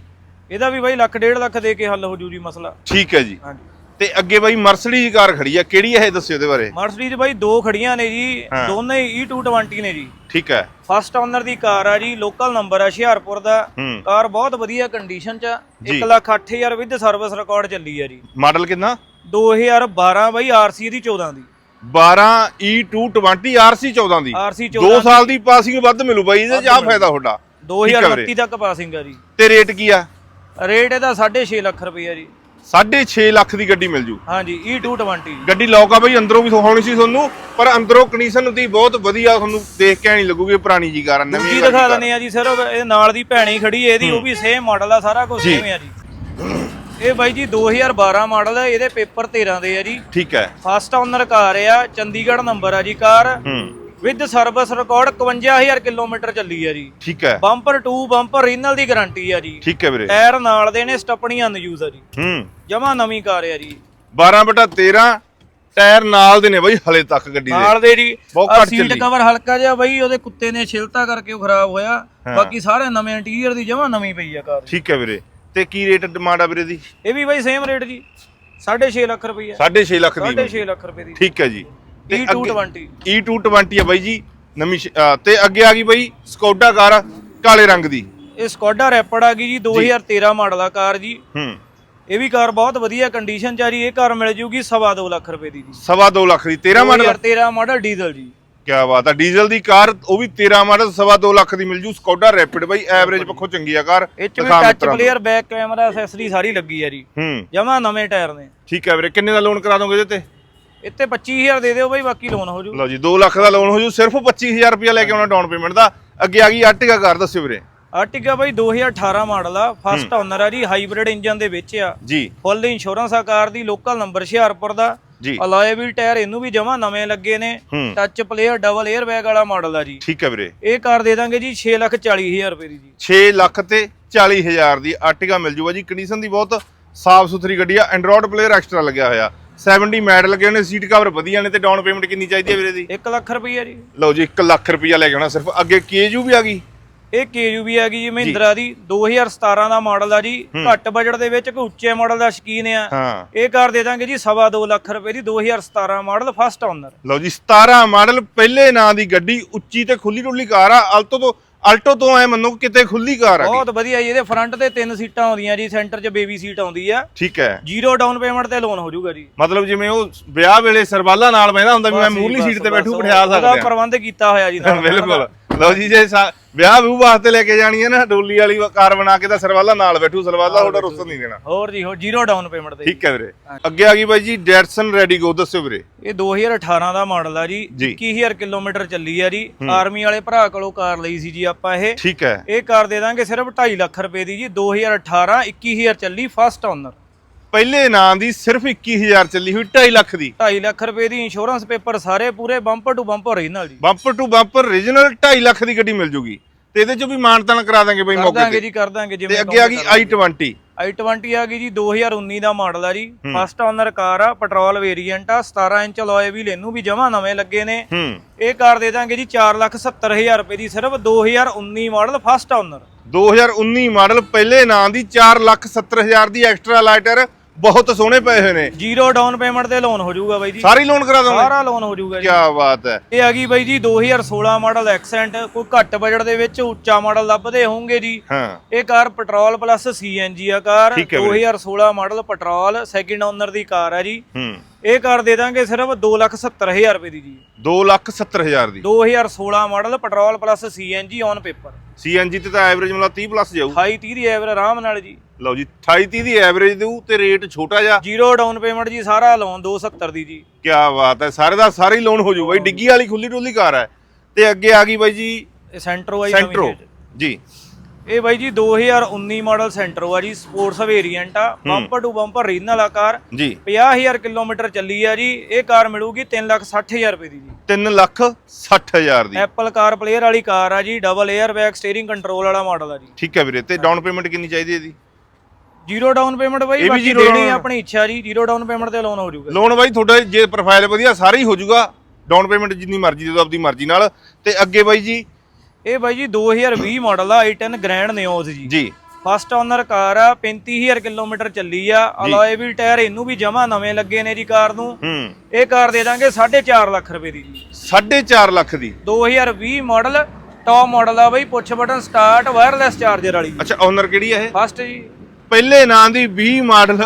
ਇਹਦਾ ਵੀ ਬਾਈ ਲੱਖ ਡੇਢ ਲੱਖ ਦੇ ਕੇ ਹੱਲ ਹੋ ਜੂ ਜੀ ਮਸਲਾ। ਠੀਕ ਹੈ ਜੀ। ਹਾਂਜੀ। ਤੇ ਅੱਗੇ ਬਾਈ ਮਰਸਡੀਜ਼ ਕਾਰ ਖੜੀ ਆ ਕਿਹੜੀ ਹੈ ਇਹ ਦੱਸਿਓ ਇਹਦੇ ਬਾਰੇ? ਮਰਸਡੀਜ਼ ਬਾਈ ਦੋ ਖੜੀਆਂ ਨੇ ਜੀ ਹਾਂ। ਦੋਨੇ ਹੀ E220 ਨੇ ਜੀ। ਠੀਕ ਹੈ। ਫਸਟ ਓਨਰ ਦੀ ਕਾਰ ਆ ਜੀ ਲੋਕਲ ਨੰਬਰ ਆ ਹੁਸ਼ਿਆਰਪੁਰ ਦਾ। ਹੂੰ। ਕਾਰ ਬਹੁਤ ਵਧੀਆ ਕੰਡੀਸ਼ਨ ਚ ਆ। ਜੀ। 1 ਲੱਖ 8000 ਵਿਦ ਸਰਵਿਸ ਰਿਕਾਰਡ ਚੱਲੀ ਆ ਜੀ। ਮਾਡਲ ਕਿੰਨਾ? 2012 ਬਾਈ ਆਰਸੀ ਦੀ। 14 ਦੀ 12 E220 RC 14 ਦੀ। ਆਰਸੀ 2 14 ਸਾਲ ਦੀ ਪਾਸਿੰਗ ਵੱਧ ਮਿਲੂ ਬਾਈ ਇਹਦੇ ਚ ਆ ਮਿਲੂ। ਫਾਇਦਾ ਤੁਹਾਡਾ। 2029 ਤੱਕ ਪਾਸਿੰਗ ਆ ਜੀ। ਤੇ ਰੇਟ ਕੀ ਆ? ਰੇਟ ਇਹਦਾ 6.5 ਲੱਖ ਰੁਪਈਆ ਜੀ। 6.5 ਲੱਖ ਦੀ ਗੱਡੀ ਮਿਲ ਜੂ। ਹਾਂਜੀ E220 ਗੱਡੀ ਲੌਕ ਆ ਬਈ ਅੰਦਰੋਂ ਵੀ ਹੋਣੀ ਸੀ ਤੁਹਾਨੂੰ ਪਰ ਅੰਦਰੋਂ ਕੰਡੀਸ਼ਨ ਦੀ ਬਹੁਤ ਵਧੀਆ ਤੁਹਾਨੂੰ ਦੇਖ ਕੇ ਨਹੀਂ ਲੱਗੂਗੀ ਪੁਰਾਣੀ ਜੀ ਕਾਰ ਨਵੀਂ ਵਾਲੀ ਦਿਖਾ। ਦਿੰਦੇ ਆ ਜੀ ਸਿਰਫ ਇਹ ਨਾਲ ਦੀ ਭੈਣੀ ਖੜੀ ਇਹਦੀ ਉਹ ਵੀ ਸੇਮ ਮਾਡਲ ਆ ਸਾਰਾ ਕੁਝ ਜੀ। ਸੇਮ ਆ ਜੀ। ਇਹ ਬਾਈ ਜੀ 2012 ਮਾਡਲ ਹੈ ਇਹਦੇ ਪੇਪਰ 13 ਦੇ ਆ ਜੀ। ਠੀਕ ਹੈ। ਫਸਟ ਓਨਰ ਕਾਰ ਆ ਚੰਡੀਗੜ੍ਹ ਨੰਬਰ ਆ ਜੀ ਕਾਰ। ਹੂੰ। ਵਿਦ ਸਰਵਿਸ ਰਿਕਾਰਡ 51000 ਕਿਲੋਮੀਟਰ ਚੱਲੀ ਆ ਜੀ। ਠੀਕ ਹੈ। ਬੰਪਰ 2 ਬੰਪਰ ਰੀਨਲ ਦੀ ਗਾਰੰਟੀ ਆ ਜੀ। ਠੀਕ ਹੈ ਵੀਰੇ। ਟਾਇਰ ਨਾਲ ਦੇ ਨੇ ਸਟੱਪਣੀ ਅਨਯੂਜ਼ ਆ ਜੀ। ਹੂੰ। ਜਮਾ ਨਵੀਂ ਕਾਰ ਆ ਜੀ। 12 ਬਟਾ 13 ਟਾਇਰ ਨਾਲ ਦੇ ਨੇ ਬਈ ਹਲੇ ਤੱਕ ਗੱਡੀ ਦੇ। ਨਾਲ ਦੇ ਜੀ। ਬਹੁਤ ਘੱਟ ਸੀਟ ਚੱਲੀ। ਕਵਰ ਹਲਕਾ ਜਿਹਾ ਬਈ ਉਹਦੇ ਕੁੱਤੇ ਨੇ ਛਿਲਤਾ ਕਰਕੇ ਉਹ ਖਰਾਬ ਹੋਇਆ। ਬਾਕੀ ਸਾਰੇ ਨਵੇਂ ਇੰਟੀਰੀਅਰ ਦੀ ਜਮਾ ਨਵੀਂ ਪਈ ਆ ਕਾਰ ਠੀਕ ਹੈ ਵੀਰੇ। ਤੇ ਕੀ ਰੇਟ ਡਿਮਾਂਡ ਆ ਵੀਰੇ ਦੀ? ਇਹ ਵੀ ਬਾਈ ਸੇਮ ਰੇਟ ਜੀ। 6.5 ਲੱਖ ਰੁਪਈਆ। 6.5 ਲੱਖ ਦੀ 6.5 ਲੱਖ ਰੁਪਏ ਦੀ। ਠੀਕ ਹੈ ਜੀ। E220 E220 ਆ ਬਾਈ ਜੀ ਨਵੀਂ ਸ਼- ਤੇ ਅੱਗੇ ਆ ਗਈ ਬਾਈ ਸਕੋਡਾ ਕਾਰ ਕਾਲੇ ਰੰਗ ਦੀ। ਇਹ ਸਕੋਡਾ ਰੈਪਡ ਆ ਗਈ ਜੀ 2013 ਮਾਡਲ ਆ ਕਾਰ ਜੀ। ਹੂੰ। ਇਹ ਵੀ ਕਾਰ ਬਹੁਤ ਵਧੀਆ ਕੰਡੀਸ਼ਨ ਚ ਆ ਜੀ ਇਹ ਕਾਰ ਮਿਲ ਜੂਗੀ ਸਵਾ ਦੋ ਲੱਖ ਰੁਪਏ ਦੀ ਜੀ। ਸਵਾ ਦੋ ਲੱਖ ਦੀ। 13 ਮਾਡਲ? 2013 ਮਾਡਲ ਡੀਜ਼ਲ ਜੀ। ਕੀ ਬਾਤ ਆ ਡੀਜ਼ਲ ਦੀ ਕਾਰ ਉਹ ਵੀ 13 ਮਾਡਲ ਸਵਾ ਦੋ ਲੱਖ ਦੀ ਮਿਲ ਜੂ। ਸਕੋਡਾ ਰੈਪਿਡ ਬਾਈ ਐਵਰੇਜ ਪੱਖੋਂ ਚੰਗੀ ਆ ਕਾਰ। ਇਹ ਚ ਵੀ ਦਿਖਾ ਟੱਚ ਮਿੱਤਰਾਂ ਨੂੰ। ਪਲੇਅਰ ਬੈਕ ਕੈਮਰਾ ਐਕਸੈਸਰੀ ਸਾਰੀ ਲੱਗੀ ਆ ਜੀ। ਹੂੰ। ਜਮਾ ਨਵੇਂ ਟਾਇਰ ਨੇ। ਠੀਕ ਹੈ ਵੀਰੇ ਕਿੰਨੇ ਦਾ ਲੋਨ ਕਰਾ ਦੋਗੇ ਇਹਦੇ ਤੇ? ਇੱਥੇ 25000 ਦੇ ਦਿਓ ਬਾਈ ਬਾਕੀ ਲੋਨ ਹੋ ਜੂ। ਲਓ ਜੀ 2 ਲੱਖ ਦਾ ਲੋਨ ਹੋ ਜੂ ਸਿਰਫ 25000 ਰੁਪਇਆ ਲੈ ਕੇ ਆਉਣਾ ਡਾਊਨ ਪੇਮੈਂਟ ਦਾ। ਅੱਗੇ ਆ ਗਈ ਆਰਟਿਕਾ ਕਾਰ ਦੱਸਿਓ ਵੀਰੇ। ਆਰਟਿਕਾ ਬਾਈ 2018 ਮਾਡਲ ਆ ਫਸਟ ਓਨਰ ਆ ਜੀ ਹਾਈਬ੍ਰਿਡ ਇੰਜਨ ਦੇ ਵਿੱਚ ਆ। ਜੀ। ਫੁੱਲ ਇੰਸ਼ੋਰੈਂਸ ਆ ਕਾਰ ਦੀ ਲੋਕਲ ਨੰਬਰ ਹੁਸ਼ਿਆਰਪੁਰ ਦਾ। ਜੀ। ਅਲੋਏ ਵੀਲ ਟਾਇਰ ਇਹਨੂੰ ਵੀ ਜਮਾ ਨਵੇਂ ਲੱਗੇ ਨੇ। Touch player double air bag ਵਾਲਾ ਮਾਡਲ ਆ ਜੀ। ਠੀਕ ਹੈ ਵੀਰੇ। ਇਹ ਕਾਰ ਦੇ ਦਾਂਗੇ ਜੀ 640000 ਰੁਪਏ ਦੀ ਜੀ। 6 ਲੱਖ ਤੇ 40000 ਦੀ ਆਰਟਿਕਾ ਮਿਲ ਜੂਗਾ ਜੀ। ਕੰਡੀਸ਼ਨ ਦੀ ਬਹੁਤ ਸਾਫ਼ ਸੁਥਰੀ ਗੱਡੀ ਆ ਐਂਡਰੋਇਡ ਪਲੇਅਰ ਐਕਸਟਰਾ ਲੱਗਿਆ ਹੋਇਆ। 70 ਮੈਟ ਲੱਗੇ ਨੇ ਸੀਟ ਕਵਰ ਵਧੀਆ ਨੇ ਤੇ ਡਾਊਨ ਪੇਮੈਂਟ ਕਿੰਨੀ ਚਾਹੀਦੀ ਹੈ ਵੀਰੇ ਦੀ? 1 ਲੱਖ ਰੁਪਏ ਜੀ। ਲਓ ਜੀ 1 ਲੱਖ ਰੁਪਇਆ ਲੈ ਕੇ ਆਉਣਾ ਸਿਰਫ। ਅੱਗੇ ਕੇਜੂ ਵੀ ਆ ਗਈ? ਇਹ KUV ਆ ਗਈ ਜੀ ਮਹਿੰਦਰਾ ਦੀ। 2017 ਦਾ ਮਾਡਲ ਆ ਜੀ ਘੱਟ ਬਜਟ ਦੇ ਵਿੱਚ ਕੋਈ ਉੱਚੇ ਮਾਡਲ ਦਾ ਸ਼ਕੀਨ ਆ। ਇਹ ਕਾਰ ਦੇ ਦਾਂਗੇ ਜੀ ਸਵਾ ਦੋ ਲੱਖ ਰੁਪਏ ਦੀ 2017 ਮਾਡਲ ਫਸਟ ਓਨਰ ਲਓ ਜੀ 17 ਮਾਡਲ ਪਹਿਲੇ ਨਾਂ ਦੀ ਗੱਡੀ ਉੱਚੀ ਤੇ ਖੁੱਲੀ ਡੁੱਲੀ ਕਾਰ ਆ। ਅਲਟੋ ਤੋਂ ਅਲਟੋ ਤੋਂ ਐ ਮੰਨੋ ਕਿਤੇ ਖੁੱਲੀ ਕਾਰ ਆ ਗਈ। ਬਹੁਤ ਵਧੀਆ ਜੀ ਇਹਦੇ ਫਰੰਟ ਤੇ ਤਿੰਨ ਸੀਟਾਂ ਆਉਂਦੀਆਂ ਜੀ ਸੈਂਟਰ 'ਚ ਬੇਬੀ ਸੀਟ ਆਉਂਦੀ ਆ। ਠੀਕ ਹੈ। ਜ਼ੀਰੋ ਡਾਊਨ ਪੇਮੈਂਟ ਤੇ ਲੋਨ ਹੋ ਜਾਊਗਾ ਜੀ। ਮਤਲਬ ਜਿਵੇਂ ਉਹ ਵਿਆਹ ਵੇਲੇ ਸਰਵਾਲਾ ਨਾਲ ਬਹਿੰਦਾ ਹੁੰਦਾ ਵੀ ਮੈਂ ਮੂਰਲੀ ਸੀਟ ਤੇ ਬੈਠੂ ਬਿਠਾ ਉਹਦਾ ਸਕਦੇ। ਪ੍ਰਬੰਧ ਕੀਤਾ ਹੋਇਆ ਜੀ। ਬਿਲਕੁਲ। ਲਓ ਜੀ ਜੇ ਵਿਆਹ ਵਿਊਹ ਵਾਸਤੇ ਲੈ ਕੇ ਜਾਣੀ ਹੈ ਨਾ ਡੋਲੀ ਵਾਲੀ ਕਾਰ ਬਣਾ ਕੇ ਤਾਂ ਸਰਵਾਲਾ ਨਾਲ ਬੈਠੂ ਸਰਵਾਲਾ ਤੁਹਾਡਾ ਰੁੱਸਣ ਨਹੀਂ ਦੇਣਾ। ਹੋਰ ਜੀ ਹੋਰ ਜ਼ੀਰੋ ਡਾਊਨ ਪੇਮੈਂਟ ਤੇ ਠੀਕ ਹੈ ਵੀਰੇ। ਅੱਗੇ ਆ ਗਈ ਬਾਈ ਜੀ ਡੈਟਸਨ ਰੈਡੀਗੋ ਦੱਸਿਓ ਵੀਰੇ। ਇਹ 2018 ਦਾ ਮਾਡਲ ਆ ਜੀ। ਜੀ। 21000 ਕਿਲੋਮੀਟਰ ਚੱਲੀ ਆ ਜੀ। ਆਰਮੀ ਵਾਲੇ ਭਰਾ ਕੋਲੋਂ ਕਾਰ ਲਈ ਸੀ ਜੀ ਆਪਾਂ ਇਹ। ਠੀਕ ਹੈ। ਇਹ ਕਾਰ ਦੇ ਦਾਂਗੇ ਸਿਰਫ 2.5 ਲੱਖ ਰੁਪਏ ਦੀ ਜੀ। 2018 21000 ਚੱਲੀ ਫਸਟ ਓਨਰ ਪਹਿਲੇ ਨਾਂ ਦੀ ਸਿਰਫ 21000 ਚੱਲੀ ਹੋਈ 2.5 ਲੱਖ ਦੀ। 2.5 ਲੱਖ ਰੁਪਏ ਦੀ ਇੰਸ਼ੋਰੈਂਸ ਪੇਪਰ ਸਾਰੇ ਪੂਰੇ ਬੰਪਰ ਟੂ ਬੰਪਰ ਓਰੀਜਨਲ ਜੀ। Bumper to bumper origignal 2.5 lakh ਦੀ ਗੱਡੀ ਮਿਲ ਜੂਗੀ। ਤੇ ਇਹਦੇ ਚੋਂ ਵੀ ਮਾਨਤਾਨ ਕਰਾ ਦਾਂਗੇ ਬਾਈ ਕਰ ਮੌਕੇ ਦਾਂਗੇ ਤੇ। ਜੀ ਕਰ ਦਾਂਗੇ ਤੇ ਜਿਵੇਂ ਅੱਗੇ ਆ ਗਈ i20 i20 ਆ ਗਈ ਜੀ 2019 ਦਾ ਮਾਡਲ ਆ ਜੀ। ਫਸਟ ਓਨਰ ਕਾਰ ਆ ਪੈਟਰੋਲ ਵੇਰੀਐਂਟ ਆ 17 ਇੰਚ ਅਲੋਏ ਵੀ ਇਹਨੂੰ ਵੀ ਜਮਾ ਨਵੇਂ ਲੱਗੇ ਨੇ। ਹੂੰ। ਇਹ ਕਾਰ ਦੇ ਦਾਂਗੇ ਜੀ 470000 ਰੁਪਏ ਦੀ ਸਿਰਫ 2019 ਮਾਡਲ ਫਸਟ ਓਨਰ 2019 ਮਾਡਲ ਪਹਿਲੇ ਨਾਂ ਦੀ 470000 ਦੀ ਐਕਸਟਰਾ ਲਾਈਟਰ ਬਹੁਤ ਸੋਹਣੇ ਪਏ ਹੋਏ ਨੇ। ਜ਼ੀਰੋ ਡਾਊਨ ਪੇਮੈਂਟ ਤੇ ਲੋਨ ਹੋ ਜਾਊਗਾ ਬਾਈ ਜੀ। ਸਾਰੀ ਲੋਨ ਕਰਾ ਦੋਗੇ? ਸਾਰਾ ਲੋਨ ਹੋ ਜਾਊਗਾ ਜੀ। ਕੀ ਬਾਤ ਹੈ। ਇਹ ਆ ਗਈ ਬਾਈ ਜੀ 2016 ਮਾਡਲ ਐਕਸੈਂਟ ਕੋਈ ਘੱਟ ਬਜਟ ਦੇ ਵਿੱਚ ਉੱਚਾ ਮਾਡਲ ਲੱਭਦੇ ਹੋਵੋਗੇ ਜੀ। ਹਾਂ। ਇਹ ਕਾਰ ਪੈਟਰੋਲ ਪਲੱਸ ਸੀਐਨਜੀ ਆ ਕਾਰ। ਠੀਕ ਹੈ ਵੀਰੇ। 2016 ਮਾਡਲ ਪੈਟਰੋਲ ਸੈਕਿੰਡ ਓਨਰ ਦੀ ਕਾਰ ਆ ਜੀ। ਹੂੰ। ਇਹ ਕਾਰ ਦੇ ਦਾਂਗੇ ਸਿਰਫ 270000 ਰੁਪਏ ਦੀ ਜੀ। 270000 ਦੀ। 2016 model petrol plus CNG on paper CNG ਤੇ ਤਾਂ ਐਵਰੇਜ ਮਤਲਬ 30 ਪਲੱਸ ਜਾਊ। 28 30 ਦੀ ਐਵਰੇਜ ਆਰਾਮ ਨਾਲ ਜੀ। ਲਓ ਜੀ 28 30 ਦੀ ਐਵਰੇਜ ਦੇਊ ਤੇ ਰੇਟ ਛੋਟਾ ਜਿਹਾ। ਜ਼ੀਰੋ ਡਾਊਨ ਪੇਮੈਂਟ ਜੀ ਸਾਰਾ ਲੋਨ 270 ਦੀ ਜੀ। ਕੀ ਬਾਤ ਹੈ ਸਾਰੇ ਦਾ ਸਾਰੇ ਲੋਨ ਹੋ ਜਾਊ ਬਾਈ ਡਿੱਗੀ ਵਾਲੀ ਖੁੱਲੀ ਡੁੱਲੀ ਕਾਰ ਹੈ। ਤੇ ਅੱਗੇ ਆ ਗਈ ਬਾਈ ਜੀ ਸੈਂਟਰੋ ਆਈ ਸੈਂਟਰੋ ਜੀ। ਇਹ ਬਾਈ ਜੀ 2019 ਮਾਡਲ ਸੈਂਟਰੋ ਆ ਜੀ ਸਪੋਰਟਸ ਵੇਰੀਐਂਟ ਆ ਬੰਪਰ ਟੂ ਬੰਪਰ ਰੀਜਨਲ ਆ ਕਾਰ। ਜੀ। 50000 ਕਿਲੋਮੀਟਰ ਚੱਲੀ ਆ ਜੀ ਇਹ ਕਾਰ ਮਿਲੂਗੀ 360000 ਰੁਪਏ ਦੀ ਜੀ। 3 ਲੱਖ 60000 ਦੀ। ਐਪਲ ਕਾਰ ਪਲੇਅਰ ਵਾਲੀ ਕਾਰ ਆ ਜੀ double air bag steering control ਵਾਲਾ ਮਾਡਲ ਆ ਜੀ। ਠੀਕ ਹੈ ਵੀਰੇ ਤੇ ਡਾਊਨ ਪੇਮੈਂਟ ਕਿੰਨੀ ਚਾਹੀਦੀ ਹੈ ਜ਼ੀਰੋ ਡਾਊਨ ਪੇਮੈਂਟ ਬਾਈ ਬਾਕੀ ਦੇਣੀ ਆਪਣੀ ਇੱਛਾ ਜੀ ਜ਼ੀਰੋ ਡਾਊਨ ਪੇਮੈਂਟ ਤੇ ਲੋਨ ਹੋ ਜਾਊਗਾ। ਲੋਨ ਬਾਈ ਤੁਹਾਡਾ ਜੇ ਪ੍ਰੋਫਾਈਲ ਵਧੀਆ ਸਾਰਾ ਹੀ ਹੋ ਜਾਊਗਾ। ਡਾਊਨ ਪੇਮੈਂਟ ਜਿੰਨੀ ਮਰਜ਼ੀ ਦੇ ਦਿਓ ਆਪਦੀ ਮਰਜ਼ੀ ਨਾਲ। ਤੇ ਅੱਗੇ ਬਾਈ ਜੀ ਇਹ ਬਾਈ ਜੀ 2020 ਮਾਡਲ ਆ i10 ਗ੍ਰੈਂਡ ਨਿਓਜ਼ ਜੀ। ਜੀ। ਫਸਟ ਓਨਰ ਕਾਰ ਆ 35000 ਕਿਲੋਮੀਟਰ ਚੱਲੀ ਆ। ਅਲੋਏ ਵੀਲ ਟਾਇਰ ਇਹਨੂੰ ਵੀ ਜਮਾ ਨਵੇਂ ਲੱਗੇ ਨੇ ਜੀ ਕਾਰ ਨੂੰ। ਹੂੰ। ਇਹ ਕਾਰ ਦੇ ਦਾਂਗੇ 4.5 ਲੱਖ ਰੁਪਏ ਦੀ ਜੀ। 4.5 ਲੱਖ ਦੀ। 2020 ਮਾਡਲ ਟੌਪ ਮਾਡਲ ਆ ਬਈ ਪੁੱਛ ਬਟਨ ਸਟਾਰਟ ਵਾਇਰਲੈਸ ਚਾਰਜਰ ਵਾਲੀ। ਅੱਛਾ ਓਨਰ ਕਿਹੜੀ ਹੈ ਇਹ? ਫਸਟ ਜੀ। ਪਹਿਲੇ ਨਾਂ ਦੀ 20 ਮਾਡਲ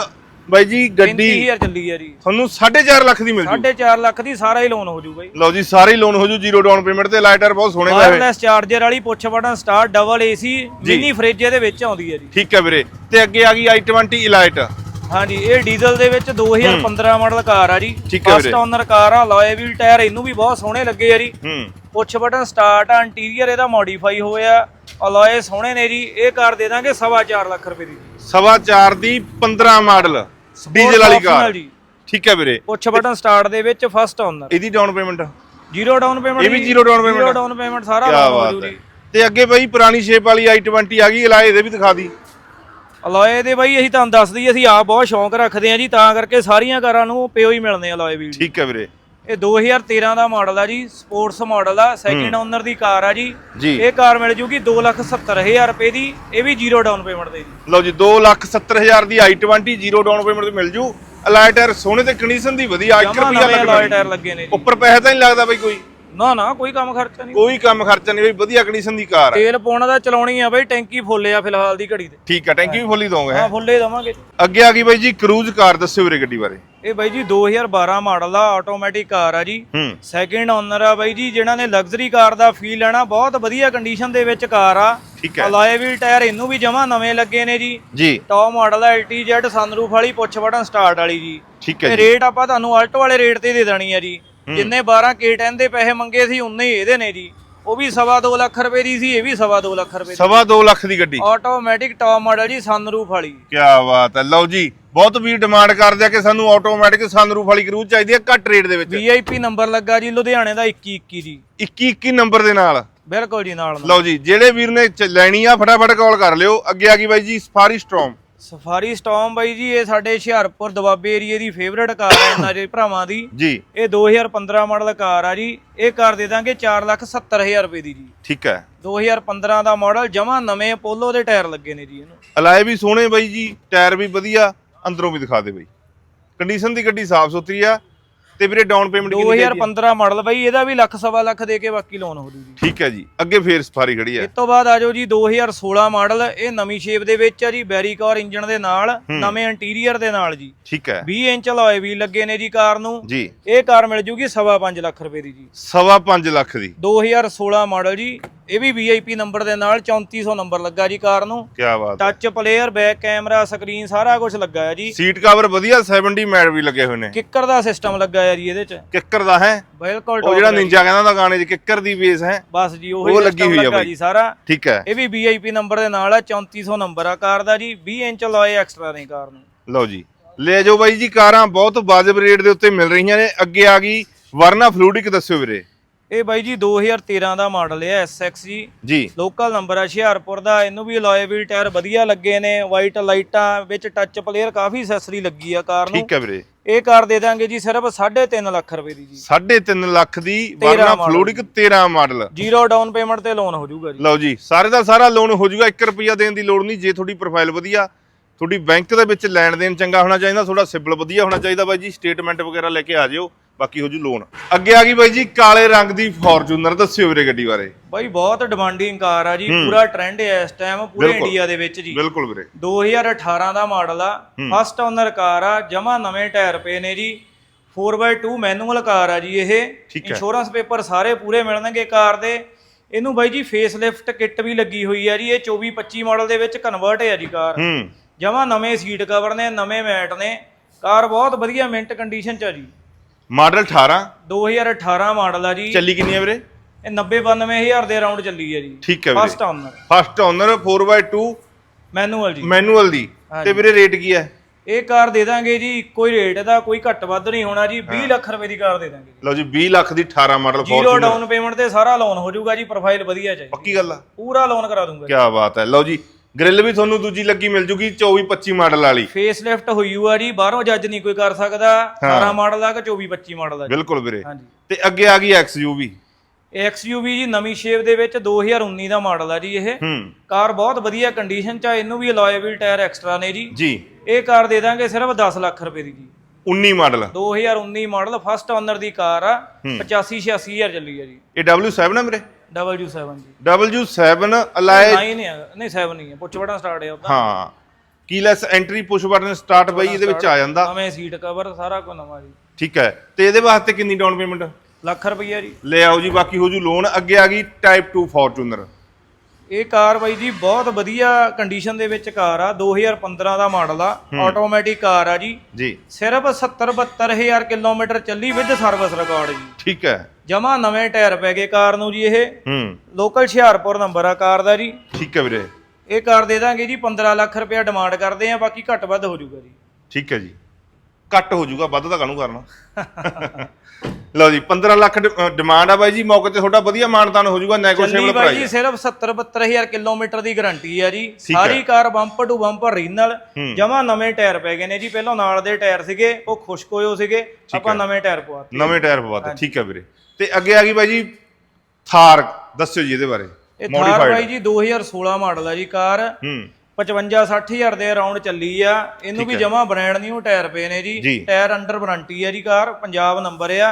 ਬਾਈ ਜੀ ਗੱਡੀ 35000 ਚੱਲੀ ਆ ਜੀ। ਤੁਹਾਨੂੰ 4.5 ਲੱਖ ਦੀ ਮਿਲ ਜੂ। 4.5 ਲੱਖ ਦੀ ਸਾਰਾ ਹੀ ਲੋਨ ਹੋ ਜੂ ਬਈ। ਲਓ ਜੀ ਸਾਰੇ ਲੋਨ ਹੋ ਜੂ ਜ਼ੀਰੋ ਡਾਊਨ ਪੇਮੈਂਟ ਤੇ ਲਾਈਟਰ ਬਹੁਤ ਸੋਹਣੇ ਪਏ ਹੋਏ ਵਾਇਰਲੈਸ ਚਾਰਜਰ ਵਾਲੀ push button start double AC mini fridge ਇਹਦੇ ਵਿੱਚ ਆਉਂਦੀ ਹੈ ਜੀ। ਠੀਕ ਹੈ ਵੀਰੇ ਤੇ ਅੱਗੇ ਆ ਗਈ i20 ਇਲਾਈਟ ਹਾਂਜੀ ਇਹ ਡੀਜ਼ਲ ਦੇ ਵਿੱਚ 2015 ਮਾਡਲ ਕਾਰ ਆ ਜੀ। ਹੈ ਫਸਟ। ਓਨਰ ਕਾਰ ਆ ਲੋਏ ਵੀਲ ਟਾਇਰ ਇਹਨੂੰ ਵੀ ਬਹੁਤ ਸੋਹਣੇ ਲੱਗੇ ਆ ਜੀ। ਹੂੰ। ਪੁੱਛ ਬਟਨ ਸਟਾਰਟ ਆ ਇੰਟੀਰੀਅਰ ਇਹਦਾ ਮੋਡੀਫਾਈ ਹੋਇਆ। ਅਲੋਏ ਸੋਹਣੇ ਨੇ ਜੀ ਇਹ ਕਾਰ ਦੇ ਦਾਂਗੇ 4.5 ਲੱਖ ਰੁਪਏ ਦੀ। ਸਵਾ ਚਾਰ ਦੀ 15 ਮਾਡਲ ਡੀਜ਼ਲ ਵਾਲੀ ਕਾਰ। ਜੀ ਠੀਕ ਹੈ ਵੀਰੇ। ਪੁੱਛ ਬਟਨ ਸਟਾਰਟ ਦੇ ਵਿੱਚ ਫਸਟ ਓਨਰ ਇਹਦੀ down payment zero down payment ਇਹ ਵੀ zero down payment ਜ਼ੀਰੋ ਆ? ਡਾਊਨ ਪੇਮੈਂਟ ਸਾਰਾ ਲੋਨ ਹੋ ਤੇ ਅੱਗੇ ਬਈ ਪੁਰਾਣੀ ਸ਼ੇਪ ਵਾਲੀ i20 ਆ ਗਈ ਇਲਾਏ ਇਹਦੇ ਵੀ ਦਿਖਾ ਦੀ। ਅਲੋਏ ਦੇ ਬਾਈ ਅਸੀਂ ਤੁਹਾਨੂੰ ਦੱਸ ਦਈਏ ਅਸੀਂ ਆਪ ਬਹੁਤ ਸ਼ੌਂਕ ਰੱਖਦੇ ਆ ਜੀ ਤਾਂ ਕਰਕੇ ਸਾਰੀਆਂ ਕਾਰਾਂ ਨੂੰ ਪਿਓ ਹੀ ਮਿਲਨੇ ਅਲੋਏ ਵੀਲ ਠੀਕ ਹੈ ਵੀਰੇ। ਇਹ 2013 ਦਾ ਮਾਡਲ ਆ ਜੀ ਸਪੋਰਟਸ ਮਾਡਲ ਆ ਸੈਕਿੰਡ ਓਨਰ ਦੀ ਕਾਰ ਆ ਜੀ। ਇਹ ਕਾਰ ਮਿਲ ਜੂਗੀ 270000 ਰੁਪਏ ਦੀ ਇਹ ਵੀ ਜ਼ੀਰੋ ਡਾਊਨ ਪੇਮੈਂਟ ਦੇ ਜੀ। ਲਓ ਜੀ 270000 ਦੀ i20 ਜ਼ੀਰੋ ਡਾਊਨ ਪੇਮੈਂਟ ਤੇ ਮਿਲ ਜੂ। ਅਲਾਈ ਟਾਇਰ ਸੋਹਣੇ ਤੇ ਕੰਡੀਸ਼ਨ ਦੀ ਵਧੀਆ 1 ਜਮਾ ਰੁਪਿਆ ਟਾਇਰ ਲੱਗੇ ਨੇ ਜੀ। ਉੱਪਰ ਪੈਸੇ ਤਾਂ ਨਹੀਂ ਲੱਗਦਾ ਬਈ ਕੋਈ। ਨਾ ਨਾ ਕੋਈ ਕੰਮ ਖਰਚਾ ਨਹੀਂ। ਕੋਈ ਕੰਮ ਖਰਚਾ ਨਹੀਂ ਬਈ ਵਧੀਆ ਕੰਡੀਸ਼ਨ ਦੀ ਕਾਰ ਹੈ ਤੇਲ ਪਾਉਣਾ ਦਾ ਚਲਾਉਣੀ ਆ ਬਈ ਟੈਂਕੀ ਫੁੱਲ ਆ ਫਿਲਹਾਲ ਦੀ ਘੜੀ ਤੇ। ਠੀਕ ਹੈ ਟੈਂਕੀ ਵੀ ਫੁੱਲੀ ਦੋਗੇ ਹਾਂ ਫੁੱਲੇ ਦਵਾਂਗੇ। ਅੱਗੇ ਆ ਗਈ ਬਾਈ ਜੀ ਕਰੂਜ਼ ਕਾਰ ਦੱਸਿਓ ਵੀਰੇ ਗੱਡੀ ਬਾਰੇ। ਇਹ ਬਾਈ ਜੀ 2012 ਮਾਡਲ ਦਾ ਆਟੋਮੈਟਿਕ ਕਾਰ ਆ ਜੀ। ਸੈਕਿੰਡ ਓਨਰ ਆ ਬਾਈ ਜੀ ਜਿਨ੍ਹਾਂ ਨੇ ਲਗਜ਼ਰੀ ਕਾਰ ਦਾ ਫੀਲ ਲੈਣਾ ਬਹੁਤ ਵਧੀਆ ਕੰਡੀਸ਼ਨ ਦੇ ਵਿੱਚ ਕਾਰ ਆ। ਠੀਕ ਹੈ। ਅਲਾਏ ਵੀਲ ਟਾਇਰ ਇਹਨੂੰ ਵੀ ਜਮਾ ਨਵੇਂ ਲੱਗੇ ਨੇ ਜੀ। ਜੀ। ਟੌਪ ਮਾਡਲ ਆ LTZ ਸਨਰੂਫ ਵਾਲੀ ਪੁੱਛ ਬਟਨ ਸਟਾਰਟ ਵਾਲੀ ਜੀ। ਠੀਕ ਹੈ ਰੇਟ ਆਪਾਂ ਤੁਹਾਨੂੰ ਆਲਟੋ ਵਾਲੇ ਰੇਟ ਤੇ ਦੇ ਦੇਣੀ ਆ ਜੀ। ਜਿੰਨੇ 12 K10 ਦੇ ਪੈਸੇ ਮੰਗੇ ਸੀ ਉਨੇ ਹੀ ਇਹਦੇ ਨੇ ਜੀ। ਉਹ ਵੀ ਸਵਾ ਦੋ ਲੱਖ ਰੁਪਏ ਦੀ ਸੀ ਇਹ ਵੀ ਸਵਾ ਦੋ ਲੱਖ ਰੁਪਏ ਦੀ। ਸਵਾ 2 ਲੱਖ ਦੀ ਗੱਡੀ। ਆਟੋਮੈਟਿਕ ਟੌਪ ਮਾਡਲ ਜੀ ਸਨਰੂਫ ਵਾਲੀ। ਕੀ ਬਾਤ ਹੈ। ਲਓ ਜੀ ਬਹੁਤ ਵੀ ਡਿਮਾਂਡ ਕਰਦੇ ਆ ਕਿ ਸਾਨੂੰ ਆਟੋਮੈਟਿਕ ਸਨਰੂਫ ਵਾਲੀ ਕਰੂਜ਼ ਚਾਹੀਦੀ ਹੈ ਘੱਟ ਰੇਟ ਦੇ ਵਿੱਚ। VIP ਨੰਬਰ ਲੱਗਾ ਜੀ ਲੁਧਿਆਣੇ ਦਾ 2121 ਜੀ। 21 21 ਨੰਬਰ ਦੇ ਨਾਲ। ਬਿਲਕੁਲ ਜੀ ਨਾਲ ਲਓ ਜੀ ਜਿਹੜੇ ਵੀਰ ਨੇ ਲੈਣੀ ਆ ਫਟਾਫਟ ਕਾਲ ਕਰ ਲਿਓ। ਅੱਗੇ ਆ ਗਈ ਬਾਈ ਜੀ ਸਫਾਰੀ ਸਟ੍ਰੋਮ ਸਫਾਰੀ ਸਟਾਰਮ ਬਾਈ ਜੀ ਇਹ ਸਾਡੇ ਹੁਸ਼ਿਆਰਪੁਰ ਦਵਾਬੇ ਏਰੀਏ ਦੀ ਫੇਵਰੇਟ ਕਾਰ ਹੈ ਇਹਨਾਂ ਦੇ ਭਰਾਵਾਂ ਦੀ। ਜੀ। ਇਹ 2015 ਮਾਡਲ ਕਾਰ ਆ ਜੀ। ਇਹ ਕਾਰ ਦੇ ਦਾਂਗੇ 470000 ਰੁਪਏ ਦੀ ਜੀ। ਠੀਕ ਹੈ। 2015 ਦਾ ਮਾਡਲ ਜਮਾ ਨਵੇਂ ਪੋਲੋ ਦੇ ਟਾਇਰ ਲੱਗੇ ਨੇ ਜੀ ਇਹਨੂੰ। ਅਲਾਏ ਵੀ ਸੋਹਣੇ ਬਾਈ ਜੀ ਟਾਇਰ ਵੀ ਵਧੀਆ ਅੰਦਰੋਂ ਵੀ ਦਿਖਾ ਦੇ ਬਾਈ। ਕੰਡੀਸ਼ਨ ਦੀ ਗੱਡੀ ਸਾਫ਼ ਸੁਥਰੀ ਆ। ਤੇ ਵੀਰੇ ਡਾਊਨ ਪੇਮੈਂਟ ਕਿੰਨੀ ਚਾਹੀਦੀ ਹੈ 2015 ਮਾਡਲ ਬਾਈ ਇਹਦਾ ਵੀ ਲੱਖ ਸਵਾ ਲੱਖ ਦੇ ਕੇ ਬਾਕੀ ਲੋਨ ਹੋ ਜੂ ਜੀ ਠੀਕ ਹੈ ਜੀ ਅੱਗੇ ਫੇਰ ਸਫਾਰੀ ਖੜੀ ਇਸ ਹੈ ਤੋਂ ਬਾਅਦ ਆ ਜਾਓ ਜੀ 2016 ਮਾਡਲ ਇਹ ਨਵੀਂ ਸ਼ੇਪ ਦੇ ਵਿੱਚ ਆ ਜੀ ਬੈਰੀਕੌਰ ਇੰਜਨ ਦੇ ਨਾਲ ਨਵੇਂ ਇੰਟੀਰੀਅਰ ਦੇ ਨਾਲ ਜੀ। ਠੀਕ ਹੈ। 20 ਇੰਚ ਅਲੋਏ ਵੀ ਲੱਗੇ ਨੇ ਜੀ ਕਾਰ ਨੂੰ। ਜੀ। ਇਹ ਕਾਰ ਮਿਲ ਜੂਗੀ ਸਵਾ ਪੰਜ ਲੱਖ ਰੁਪਏ ਦੀ ਜੀ। ਸਵਾ 5 ਲੱਖ ਦੀ। 2016 ਮਾਡਲ ਜੀ ਇਹ ਵੀ VIP ਨੰਬਰ ਦੇ ਨਾਲ 3400 ਨੰਬਰ ਲੱਗਾ ਜੀ ਕਾਰ ਨੂੰ। ਕੀ ਬਾਤ ਹੈ। Touch player back camera screen ਸਾਰਾ ਕੁਝ ਲੱਗਾ ਹੈ ਜੀ। ਸੀਟ ਕਵਰ ਵਧੀਆ 70 ਮੈਟ ਵੀ ਲੱਗੇ ਹੋਏ ਨੇ। ਕਿੱਕਰ ਦਾ ਸਿਸਟਮ ਲੱਗਾ ਹੈ ਜੀ ਇਹਦੇ 'ਚ। ਕਿੱਕਰ ਦਾ ਹੈ। ਬਿਲਕੁਲ ਉਹ top ਜਿਹੜਾ। ਨਿੰਜਾ ਕਹਿੰਦਾ ਦਾ ਗਾਣੇ 'ਚ ਕਿੱਕਰ ਦੀ ਬੇਸ ਹੈ। ਬਸ ਜੀ ਉਹ ਉਹੀ ਲੱਗੀ ਲੱਗੀ ਹੋਈ ਆ ਲੱਗਾ ਬਾਈ। ਜੀ ਸਾਰਾ। ਠੀਕ ਹੈ। ਇਹ ਵੀ VIP ਨੰਬਰ ਦੇ ਨਾਲ ਆ 3400 ਨੰਬਰ ਆ ਕਾਰ ਦਾ ਜੀ। 20 ਇੰਚ ਅਲੋਏ ਐਕਸਟਰਾ ਨੇ ਕਾਰ ਨੂੰ। ਲਓ ਜੀ। ਲੈ ਜਾਓ ਬਾਈ ਜੀ ਕਾਰਾਂ ਬਹੁਤ ਵਾਜਬ ਰੇਟ ਦੇ ਉੱਤੇ ਮਿਲ ਰਹੀਆਂ ਨੇ। ਅੱਗੇ ਆ ਗਈ ਵਰਨਾ ਫਲੂਡਿਕ ਦੱਸਿਓ ਵੀਰੇ। ਇਹ ਬਾਈ ਜੀ 2013 ਦਾ ਮਾਡਲ ਹੈ SX ਜੀ। ਜੀ। ਲੋਕਲ ਨੰਬਰ ਆ ਹੁਸ਼ਿਆਰਪੁਰ ਦਾ ਇਹਨੂੰ ਵੀ ਅਲੋਏ ਵੀਲ ਟਾਇਰ ਵਧੀਆ ਲੱਗੇ ਨੇ ਵਾਈਟ ਲਾਈਟਾਂ ਵਿੱਚ ਟੱਚ ਪਲੇਅਰ ਕਾਫੀ ਅਸੈਸਰੀ ਲੱਗੀ ਆ ਕਾਰ ਨੂੰ। ਠੀਕ ਹੈ ਵੀਰੇ। ਇਹ ਕਾਰ ਦੇ ਦਾਂਗੇ ਜੀ ਸਿਰਫ 3.5 ਲੱਖ ਰੁਪਏ ਦੀ ਜੀ। 3.5 ਲੱਖ ਦੀ Verna fluidic 13 model. Zero down payment ਤੇ ਲੋਨ ਹੋ ਜਾਊਗਾ ਜੀ। ਲਓ ਜੀ ਸਾਰੇ ਦਾ ਸਾਰਾ ਲੋਨ ਹੋ ਜਾਊਗਾ 1 ਰੁਪਿਆ ਦੇਣ ਦੀ ਲੋੜ ਨਹੀਂ ਜੇ ਤੁਹਾਡੀ ਪ੍ਰੋਫਾਈਲ ਵਧੀਆ ਤੁਹਾਡੀ ਬੈਂਕ ਦੇ ਵਿੱਚ ਲੈਣ ਦੇਣ ਚੰਗਾ ਹੋਣਾ ਚਾਹੀਦਾ ਤੁਹਾਡਾ ਸਿਬਲ ਵਧੀਆ ਹੋਣਾ ਚਾਹੀਦਾ ਬਾਈ ਜੀ ਸਟੇਟਮੈਂਟ ਵਗੈਰਾ ਲੈ ਕੇ ਆ ਜਿਓ। ਬਾਕੀ ਹੋ ਜੂ ਲੋਨ ਅੱਗੇ ਆ ਗਈ ਬਾਈ ਜੀ ਕਾਲੇ ਰੰਗ ਦੀ ਫੋਰਚੂਨਰ ਦੱਸਿਓ ਵੀਰੇ ਗੱਡੀ ਬਾਰੇ। ਬਾਈ ਬਹੁਤ ਡਿਮਾਂਡਿੰਗ ਕਾਰ ਆ ਜੀ ਪੂਰਾ ਟ੍ਰੈਂਡ ਹੈ ਇਸ ਟਾਈਮ ਪੂਰੇ। ਇੰਡੀਆ ਦੇ ਵਿੱਚ ਜੀ। ਬਿਲਕੁਲ ਵੀਰੇ। 2018 ਦਾ ਮਾਡਲ ਆ ਫਸਟ ਓਨਰ ਕਾਰ ਆ ਜਮਾ ਨਵੇਂ ਟਾਇਰ ਪਏ ਨੇ ਜੀ। 4x2 ਮੈਨੂਅਲ ਕਾਰ ਆ ਜੀ ਇਹ। ਇੰਸ਼ੋਰੈਂਸ ਪੇਪਰ ਸਾਰੇ ਪੂਰੇ ਮਿਲਣਗੇ ਕਾਰ ਦੇ। ਇਹਨੂੰ ਬਾਈ ਜੀ ਫੇਸ ਲਿਫਟ ਕਿੱਟ ਵੀ ਲੱਗੀ ਹੋਈ ਆ ਜੀ ਇਹ 24 25 ਮਾਡਲ ਦੇ ਵਿੱਚ ਕਨਵਰਟ ਹੈ ਜੀ ਕਾਰ ਜਮਾ ਨਵੇਂ ਸੀਟ ਕਵਰ ਨੇ ਨਵੇਂ ਮੈਟ ਨੇ। ਕਾਰ ਬਹੁਤ ਵਧੀਆ ਮਿੰਟ ਕੰਡੀਸ਼ਨ ਚ ਆ ਜੀ। ਮਾਡਲ 18 2018 ਮਾਡਲ ਆ ਜੀ। ਚੱਲੀ ਕਿੰਨੀ ਹੈ ਵੀਰੇ? ਇਹ 90 92000 ਦੇ ਅਰਾਊਂਡ ਚੱਲੀ ਹੈ ਜੀ। ਠੀਕ ਹੈ ਵੀਰੇ। First owner first owner 4x2 manual ਜੀ। ਮੈਨੂਅਲ ਦੀ। ਤੇ ਵੀਰੇ ਰੇਟ ਕੀ ਹੈ ਇਹ ਕਾਰ ਦੇ ਦਾਂਗੇ ਜੀ ਕੋਈ ਰੇਟ ਦਾ ਕੋਈ ਘੱਟ ਵੱਧ ਨਹੀਂ ਹੋਣਾ ਜੀ 20 ਲੱਖ ਰੁਪਏ ਦੀ ਕਾਰ ਦੇ ਦਾਂਗੇ ਲਓ ਜੀ 20 ਲੱਖ ਦੀ 18 model zero Fortuner down payment ਤੇ ਸਾਰਾ ਲੋਨ ਹੋ ਜਾਊਗਾ ਜੀ ਪ੍ਰੋਫਾਈਲ ਵਧੀਆ ਚਾਹੀਦੀ ਪੱਕੀ ਗੱਲ ਆ। ਪੂਰਾ ਲੋਨ ਕਰਾ ਦੂੰਗਾ ਕੀ ਬਾਤ ਹੈ। ਲਓ ਜੀ ਗ੍ਰਿਲ ਵੀ ਤੁਹਾਨੂੰ ਦੂਜੀ ਲੱਗੀ ਮਿਲ ਜੂਗੀ 24 25 ਮਾਡਲ ਵਾਲੀ। ਫੇਸ ਲਿਫਟ ਹੋਈ ਹੋਆ ਜੀ ਬਾਹਰੋਂ ਜੱਜ ਨਹੀਂ ਕੋਈ ਕਰ ਸਕਦਾ। 18 ਮਾਡਲ ਦਾ ਕਿ 24 25 ਮਾਡਲ ਦਾ ਜੀ। ਬਿਲਕੁਲ ਵੀਰੇ। ਹਾਂਜੀ। ਤੇ ਅੱਗੇ ਆ ਗਈ XUV ਇਹ XUV ਜੀ ਨਵੀਂ ਸ਼ੇਪ ਦੇ ਵਿੱਚ 2019 ਦਾ ਮਾਡਲ ਆ ਜੀ ਇਹ। ਹੂੰ। ਕਾਰ ਬਹੁਤ ਵਧੀਆ ਕੰਡੀਸ਼ਨ ਚ ਆ ਇਹਨੂੰ ਵੀ ਅਲੋਏ ਵੀਲ ਟਾਇਰ ਐਕਸਟਰਾ ਨੇ ਜੀ। ਜੀ। ਇਹ ਕਾਰ ਦੇ ਦਾਂਗੇ ਸਿਰਫ 10 ਲੱਖ ਰੁਪਏ ਦੀ ਜੀ। 19 ਮਾਡਲ 2019 ਮਾਡਲ ਫਸਟ ਓਨਰ ਦੀ ਕਾਰ ਆ। 85 86000 ਚੱਲੀ ਆ ਜੀ। ਇਹ W7 ਹੈ ਵੀਰੇ? W7 ਜੀ। W7 ਅਲਾਏ ਨਹੀਂ ਨਹੀਂ ਹੈਗਾ। ਨਹੀਂ 7 ਨਹੀਂ ਹੈ। ਪੁੱਛ ਬਟਨ ਸਟਾਰਟ ਹੈ ਉਹਦਾ। ਹਾਂ। Keyless entry push button start ਬਈ ਇਹਦੇ ਵਿੱਚ ਆ ਜਾਂਦਾ। ਨਵੇਂ ਸੀਟ ਕਵਰ ਸਾਰਾ ਕੁਝ ਨਵਾਂ ਜੀ। ਠੀਕ ਹੈ। ਤੇ ਇਹਦੇ ਵਾਸਤੇ ਕਿੰਨੀ ਡਾਊਨ ਪੇਮੈਂਟ ਲੱਖ ਰੁਪਈਆ ਜੀ। ਲੈ ਆਓ ਜੀ ਬਾਕੀ ਹੋ ਜੂ ਲੋਨ ਅੱਗੇ ਆ ਗਈ ਟਾਈਪ 2 ਫੋਰਚੂਨਰ ਇਹ ਕਾਰ ਬਾਈ ਜੀ ਬਹੁਤ ਵਧੀਆ ਕੰਡੀਸ਼ਨ ਦੇ ਵਿੱਚ ਕਾਰ ਆ 2015 ਦਾ ਮਾਡਲ ਆ ਆਟੋਮੈਟਿਕ ਕਾਰ ਆ ਜੀ। ਜੀ। ਸਿਰਫ 70 72000 ਕਿਲੋਮੀਟਰ ਚੱਲੀ ਵਿਦ ਸਰਵਿਸ ਰਿਕਾਰਡ ਜੀ। ਠੀਕ ਹੈ। ਜਮਾ ਨਵੇਂ ਟਾਇਰ ਪੈ ਗਏ ਕਾਰ ਨੂੰ ਜੀ ਇਹ। ਹੂੰ। ਲੋਕਲ ਹੁਸ਼ਿਆਰਪੁਰ ਨੰਬਰ ਆ ਕਾਰ ਦਾ ਜੀ। ਠੀਕ ਹੈ ਵੀਰੇ। ਇਹ ਕਾਰ ਦੇ ਦਾਂਗੇ ਜੀ 15 ਲੱਖ ਰੁਪਇਆ ਡਿਮਾਂਡ ਕਰਦੇ ਆ ਬਾਕੀ ਘੱਟ ਵੱਧ ਹੋ ਜਾਊਗਾ ਜੀ। ਠੀਕ ਹੈ ਜੀ। ਘੱਟ ਹੋ ਜਾਊਗਾ ਵੱਧ ਤਾਂ ਕਾਹਨੂੰ ਕਰਨਾ। ਲਓ ਜੀ 15 ਲੱਖ ਡਿਮਾਂਡ ਆ ਬਾਈ ਜੀ ਮੌਕੇ ਤੇ ਤੁਹਾਡਾ ਵਧੀਆ ਮਾਨਤਾਨ ਹੋ ਜਾਊਗਾ ਨੈਗੋਸ਼ੀਏਬਲ ਬਾਈ ਜੀ ਪ੍ਰਾਈਸ ਸਿਰਫ 70 72000 ਕਿਲੋਮੀਟਰ ਦੀ ਗਾਰੰਟੀ ਆ ਜੀ। ਸਾਰੀ car bumper to bumper original ਜਮਾ ਨਵੇਂ ਟਾਇਰ ਪੈ ਗਏ ਨੇ ਜੀ ਪਹਿਲਾਂ ਨਾਲ ਦੇ ਟਾਇਰ ਸੀਗੇ ਉਹ ਖੁਸ਼ਕ ਹੋਏ ਸੀਗੇ ਆਪਾਂ ਨਵੇਂ ਟਾਇਰ ਪਵਾਤੇ ਨਵੇਂ ਟਾਇਰ ਪਵਾਤੇ ਠੀਕ ਹੈ ਵੀਰੇ। ਤੇ ਅੱਗੇ ਆ ਗਈ ਬਾਈ ਜੀ ਥਾਰ ਦੱਸਿਓ ਜੀ ਇਹਦੇ ਬਾਰੇ। ਇਹ ਥਾਰ ਬਾਈ ਜੀ 2016 ਮਾਡਲ ਆ ਜੀ ਕਾਰ। ਹੂੰ। 55 60000 ਦੇ ਅਰਾਊਂਡ ਚੱਲੀ ਆ। ਇਹਨੂੰ ਵੀ ਜਮਾ ਬ੍ਰਾਂਡ ਨਿਊ ਟਾਇਰ ਪਏ ਨੇ ਜੀ। ਟਾਇਰ ਅੰਡਰ ਵਾਰੰਟੀ ਆ ਜੀ ਕਾਰ ਪੰਜਾਬ ਨੰਬਰ ਆ।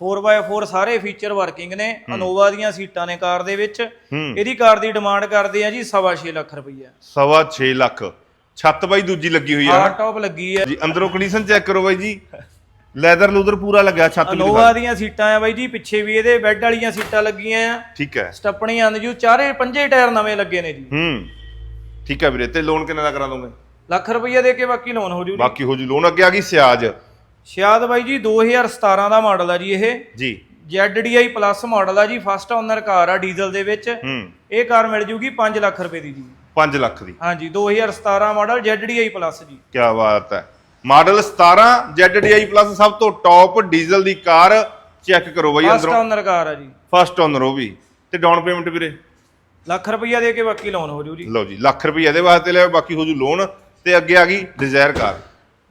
4x4 ਸਾਰੇ ਫੀਚਰ ਵਰਕਿੰਗ ਨੇ। ਅਨੋਵਾ ਦੀਆਂ ਸੀਟਾਂ ਨੇ ਕਾਰ ਦੇ ਵਿੱਚ। ਹੂੰ। ਇਹਦੀ ਕਾਰ ਦੀ ਡਿਮਾਂਡ ਕਰਦੇ ਆ ਜੀ 6.5 ਲੱਖ ਰੁਪਈਆ। ਸਵਾ 6 ਲੱਖ। ਛੱਤ ਬਾਈ ਦੂਜੀ ਲੱਗੀ ਹੋਈ ਆ। ਹਾਰਡ ਟੌਪ ਲੱਗੀ ਆ। ਜੀ ਅੰਦਰੋਂ ਕੰਡੀਸ਼ਨ ਚੈੱਕ ਕਰੋ ਬਾਈ ਜੀ। ਲੈਦਰ ਲੂਦਰ ਪੂਰਾ ਲੱਗਿਆ ਛੱਤ ਵੀ ਅਨੋਵਾ ਦੀਆਂ ਸੀਟਾਂ ਆ ਬਾਈ ਜੀ ਪਿੱਛੇ ਵੀ ਇਹਦੇ ਬੈੱਡ ਵਾਲੀਆਂ ਸੀਟਾਂ ਲੱਗੀਆਂ ਆ। ਠੀਕ ਹੈ। ਸਟੱਪਣੀ ਆਂਦ ਜੂ ਚਾਰੇ ਪੰਜੇ ਟਾਇਰ ਨਵੇਂ ਲੱਗੇ ਨੇ ਜੀ। ਹੂੰ। ਠੀਕ ਹੈ ਵੀਰੇ ਤੇ ਲੋਨ ਕਿੰਨੇ ਦਾ ਕਰਾ ਦੋਗੇ? ਲੱਖ ਰੁਪਈਆ ਦੇ ਕੇ ਬਾਕੀ ਲੋਨ ਹੋ ਜੂ ਜੀ। ਬਾਕੀ ਹੋ ਜੂ ਲੋਨ ਅੱਗੇ ਆ ਗਈ ਸਿਆਜ। ਸ਼ਾਇਦ ਬਾਈ ਜੀ 2017 ਦਾ ਮਾਡਲ ਆ ਜੀ ਇਹ। ਜੀ। ZDI ਪਲੱਸ ਮਾਡਲ ਆ ਜੀ ਫਸਟ ਓਨਰ ਕਾਰ ਆ ਡੀਜ਼ਲ ਦੇ ਵਿੱਚ। ਹੂੰ। ਇਹ ਕਾਰ ਮਿਲ ਜੂਗੀ 5 ਲੱਖ ਰੁਪਏ ਦੀ ਜੀ। 5 ਲੱਖ ਦੀ। ਹਾਂਜੀ 2017 ਮਾਡਲ ZDI ਪਲੱਸ ਜੀ। ਕੀ ਬਾਤ ਹੈ। ਮਾਡਲ 17 ZDI ਪਲੱਸ ਸਭ ਤੋਂ ਟੌਪ ਡੀਜ਼ਲ ਦੀ ਕਾਰ। ਚੈੱਕ ਕਰੋ ਬਾਈ ਫਸਟ ਅੰਦਰੋਂ। ਓਨਰ ਕਾਰ ਆ ਜੀ। ਫਸਟ ਓਨਰ ਉਹ ਵੀ। ਤੇ ਡਾਊਨ ਪੇਮੈਂਟ ਵੀਰੇ? ਲੱਖ ਰੁਪਈਆ ਦੇ ਕੇ ਬਾਕੀ ਲੋਨ ਹੋ ਜੂ ਜੀ। ਲਓ ਜੀ ਲੱਖ ਰੁਪਏ ਇਹਦੇ ਵਾਸਤੇ ਲਿਆ ਬਾਕੀ ਹੋ ਜੂ ਲੋਨ ਤੇ ਅੱਗੇ ਆ ਗਈ ਡਿਜ਼ਾਇਰ ਕਾਰ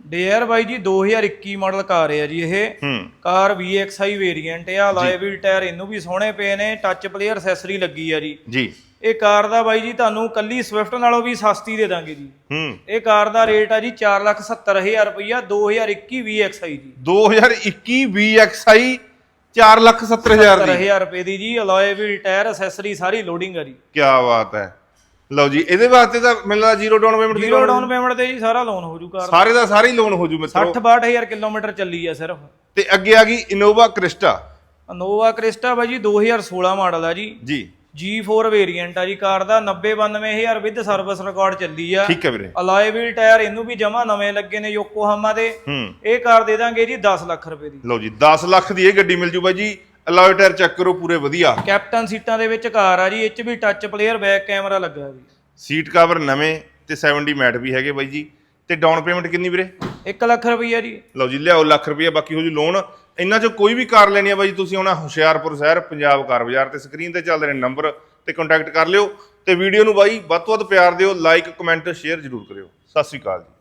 ਡੇਅਰ ਬਾਈ ਜੀ 2021 ਮਾਡਲ ਕਾਰ ਆ ਜੀ ਇਹ। ਹੂੰ। ਕਾਰ VXI ਵੇਰੀਐਂਟ ਆ ਲਾਏ ਵੀਲ ਟਾਇਰ ਇਹਨੂੰ ਵੀ ਸੋਹਣੇ ਪਏ ਨੇ ਟੱਚ ਪਲੇਅਰ ਐਕਸੈਸਰੀ ਲੱਗੀ ਆ ਜੀ। ਜੀ। ਇਹ ਕਾਰ ਦਾ ਬਾਈ ਜੀ ਤੁਹਾਨੂੰ ਕੱਲੀ ਸਵਿਫਟ ਨਾਲੋਂ ਵੀ ਸਸਤੀ ਦੇ ਦਾਂਗੇ ਜੀ। ਹੂੰ। ਇਹ ਕਾਰ ਦਾ ਰੇਟ ਆ ਜੀ 470000 ਰੁਪਈਆ 2021 VXI ਜੀ। 2021 VXI 470000 ਦੀ। 70000 ਰੁਪਏ ਦੀ ਜੀ ਅਲੋਏ ਵੀਲ ਟਾਇਰ ਐਕਸੈਸਰੀ ਸਾਰੀ ਲੋਡਿੰਗ ਆ ਜੀ। ਕੀ ਬਾਤ ਹੈ। ਲਓ ਜੀ ਇਹਦੇ ਵਾਸਤੇ ਤਾਂ ਮੈਨੂੰ ਲੱਗਦਾ ਜ਼ੀਰੋ ਡਾਊਨ ਪੇਮੈਂਟ ਦੀ ਜ਼ੀਰੋ ਡਾਊਨ ਪੇਮੈਂਟ ਤੇ ਜੀ ਸਾਰਾ ਲੋਨ ਹੋ ਜੂ ਕਾਰ ਸਾਰੇ ਦਾ ਸਾਰੇ ਹੀ ਲੋਨ ਹੋ ਜੂ ਮਿੱਤਰੋ। 60 62000 ਕਿਲੋਮੀਟਰ ਚੱਲੀ ਆ ਸਿਰਫ। ਤੇ ਅੱਗੇ ਆ ਗਈ ਇਨੋਵਾ ਕ੍ਰਿਸਟਾ ਅਨੋਵਾ ਕ੍ਰਿਸਟਾ ਬਾਈ ਜੀ 2016 ਮਾਡਲ ਆ ਜੀ। ਜੀ। G4 ਵੇਰੀਐਂਟ ਆ ਜੀ ਕਾਰ ਦਾ 90 92000 ਵਿਦ ਸਰਵਿਸ ਰਿਕਾਰਡ ਚੱਲੀ ਆ। ਠੀਕ ਹੈ ਵੀਰੇ। ਅਲੋਏ ਵੀਲ ਟਾਇਰ ਇਹਨੂੰ ਵੀ ਜਮਾ ਨਵੇਂ ਲੱਗੇ ਨੇ ਯੋਕੋਹਾਮਾ ਦੇ। ਇਹ ਕਾਰ ਦੇ ਦਾਂਗੇ ਜੀ 10 ਲੱਖ ਰੁਪਏ ਦੀ। ਲਓ ਜੀ 10 ਲੱਖ ਦੀ ਇਹ ਗੱਡੀ ਮਿਲ ਜੂ ਬਾਈ ਜੀ। ਅਲਾਈ ਟਾਇਰ ਚੈੱਕ ਕਰੋ ਪੂਰੇ ਵਧੀਆ। ਕੈਪਟਨ ਸੀਟਾਂ ਦੇ ਵਿੱਚ ਕਾਰ ਆ ਜੀ ਇਹ 'ਚ ਵੀ ਟੱਚ ਪਲੇਅਰ ਬੈਕ ਕੈਮਰਾ ਲੱਗਾ ਜੀ। ਸੀਟ ਕਵਰ ਨਵੇਂ ਤੇ 70 ਮੈਟ ਵੀ ਹੈਗੇ ਬਾਈ ਜੀ। ਤੇ ਡਾਊਨ ਪੇਮੈਂਟ ਕਿੰਨੀ ਵੀਰੇ? 1 ਲੱਖ ਰੁਪਈਆ ਜੀ। ਲਓ ਜੀ ਲਿਆਓ ਲੱਖ ਰੁਪਏ ਬਾਕੀ ਹੋ ਜੂ ਲੋਨ ਇਹਨਾਂ ਚੋਂ ਕੋਈ ਵੀ ਕਾਰ ਲੈਣੀ ਆ ਬਾਈ, ਤੁਸੀਂ ਆਉਣਾ ਹੁਸ਼ਿਆਰਪੁਰ ਸ਼ਹਿਰ, ਪੰਜਾਬ ਕਾਰ ਬਾਜ਼ਾਰ ਤੇ ਸਕਰੀਨ ਤੇ ਚੱਲਦੇ ਰਹੇ ਨੰਬਰ ਤੇ ਕੰਟੈਕਟ ਕਰ ਲਿਓ ਤੇ ਵੀਡੀਓ ਨੂੰ ਬਾਈ, ਵੱਧ ਤੋਂ ਵੱਧ ਪਿਆਰ ਦਿਓ ਲਾਈਕ ਕਮੈਂਟ ਸ਼ੇਅਰ ਜ਼ਰੂਰ ਕਰਿਓ। ਸਤਿ ਸ਼੍ਰੀ ਅਕਾਲ ਜੀ।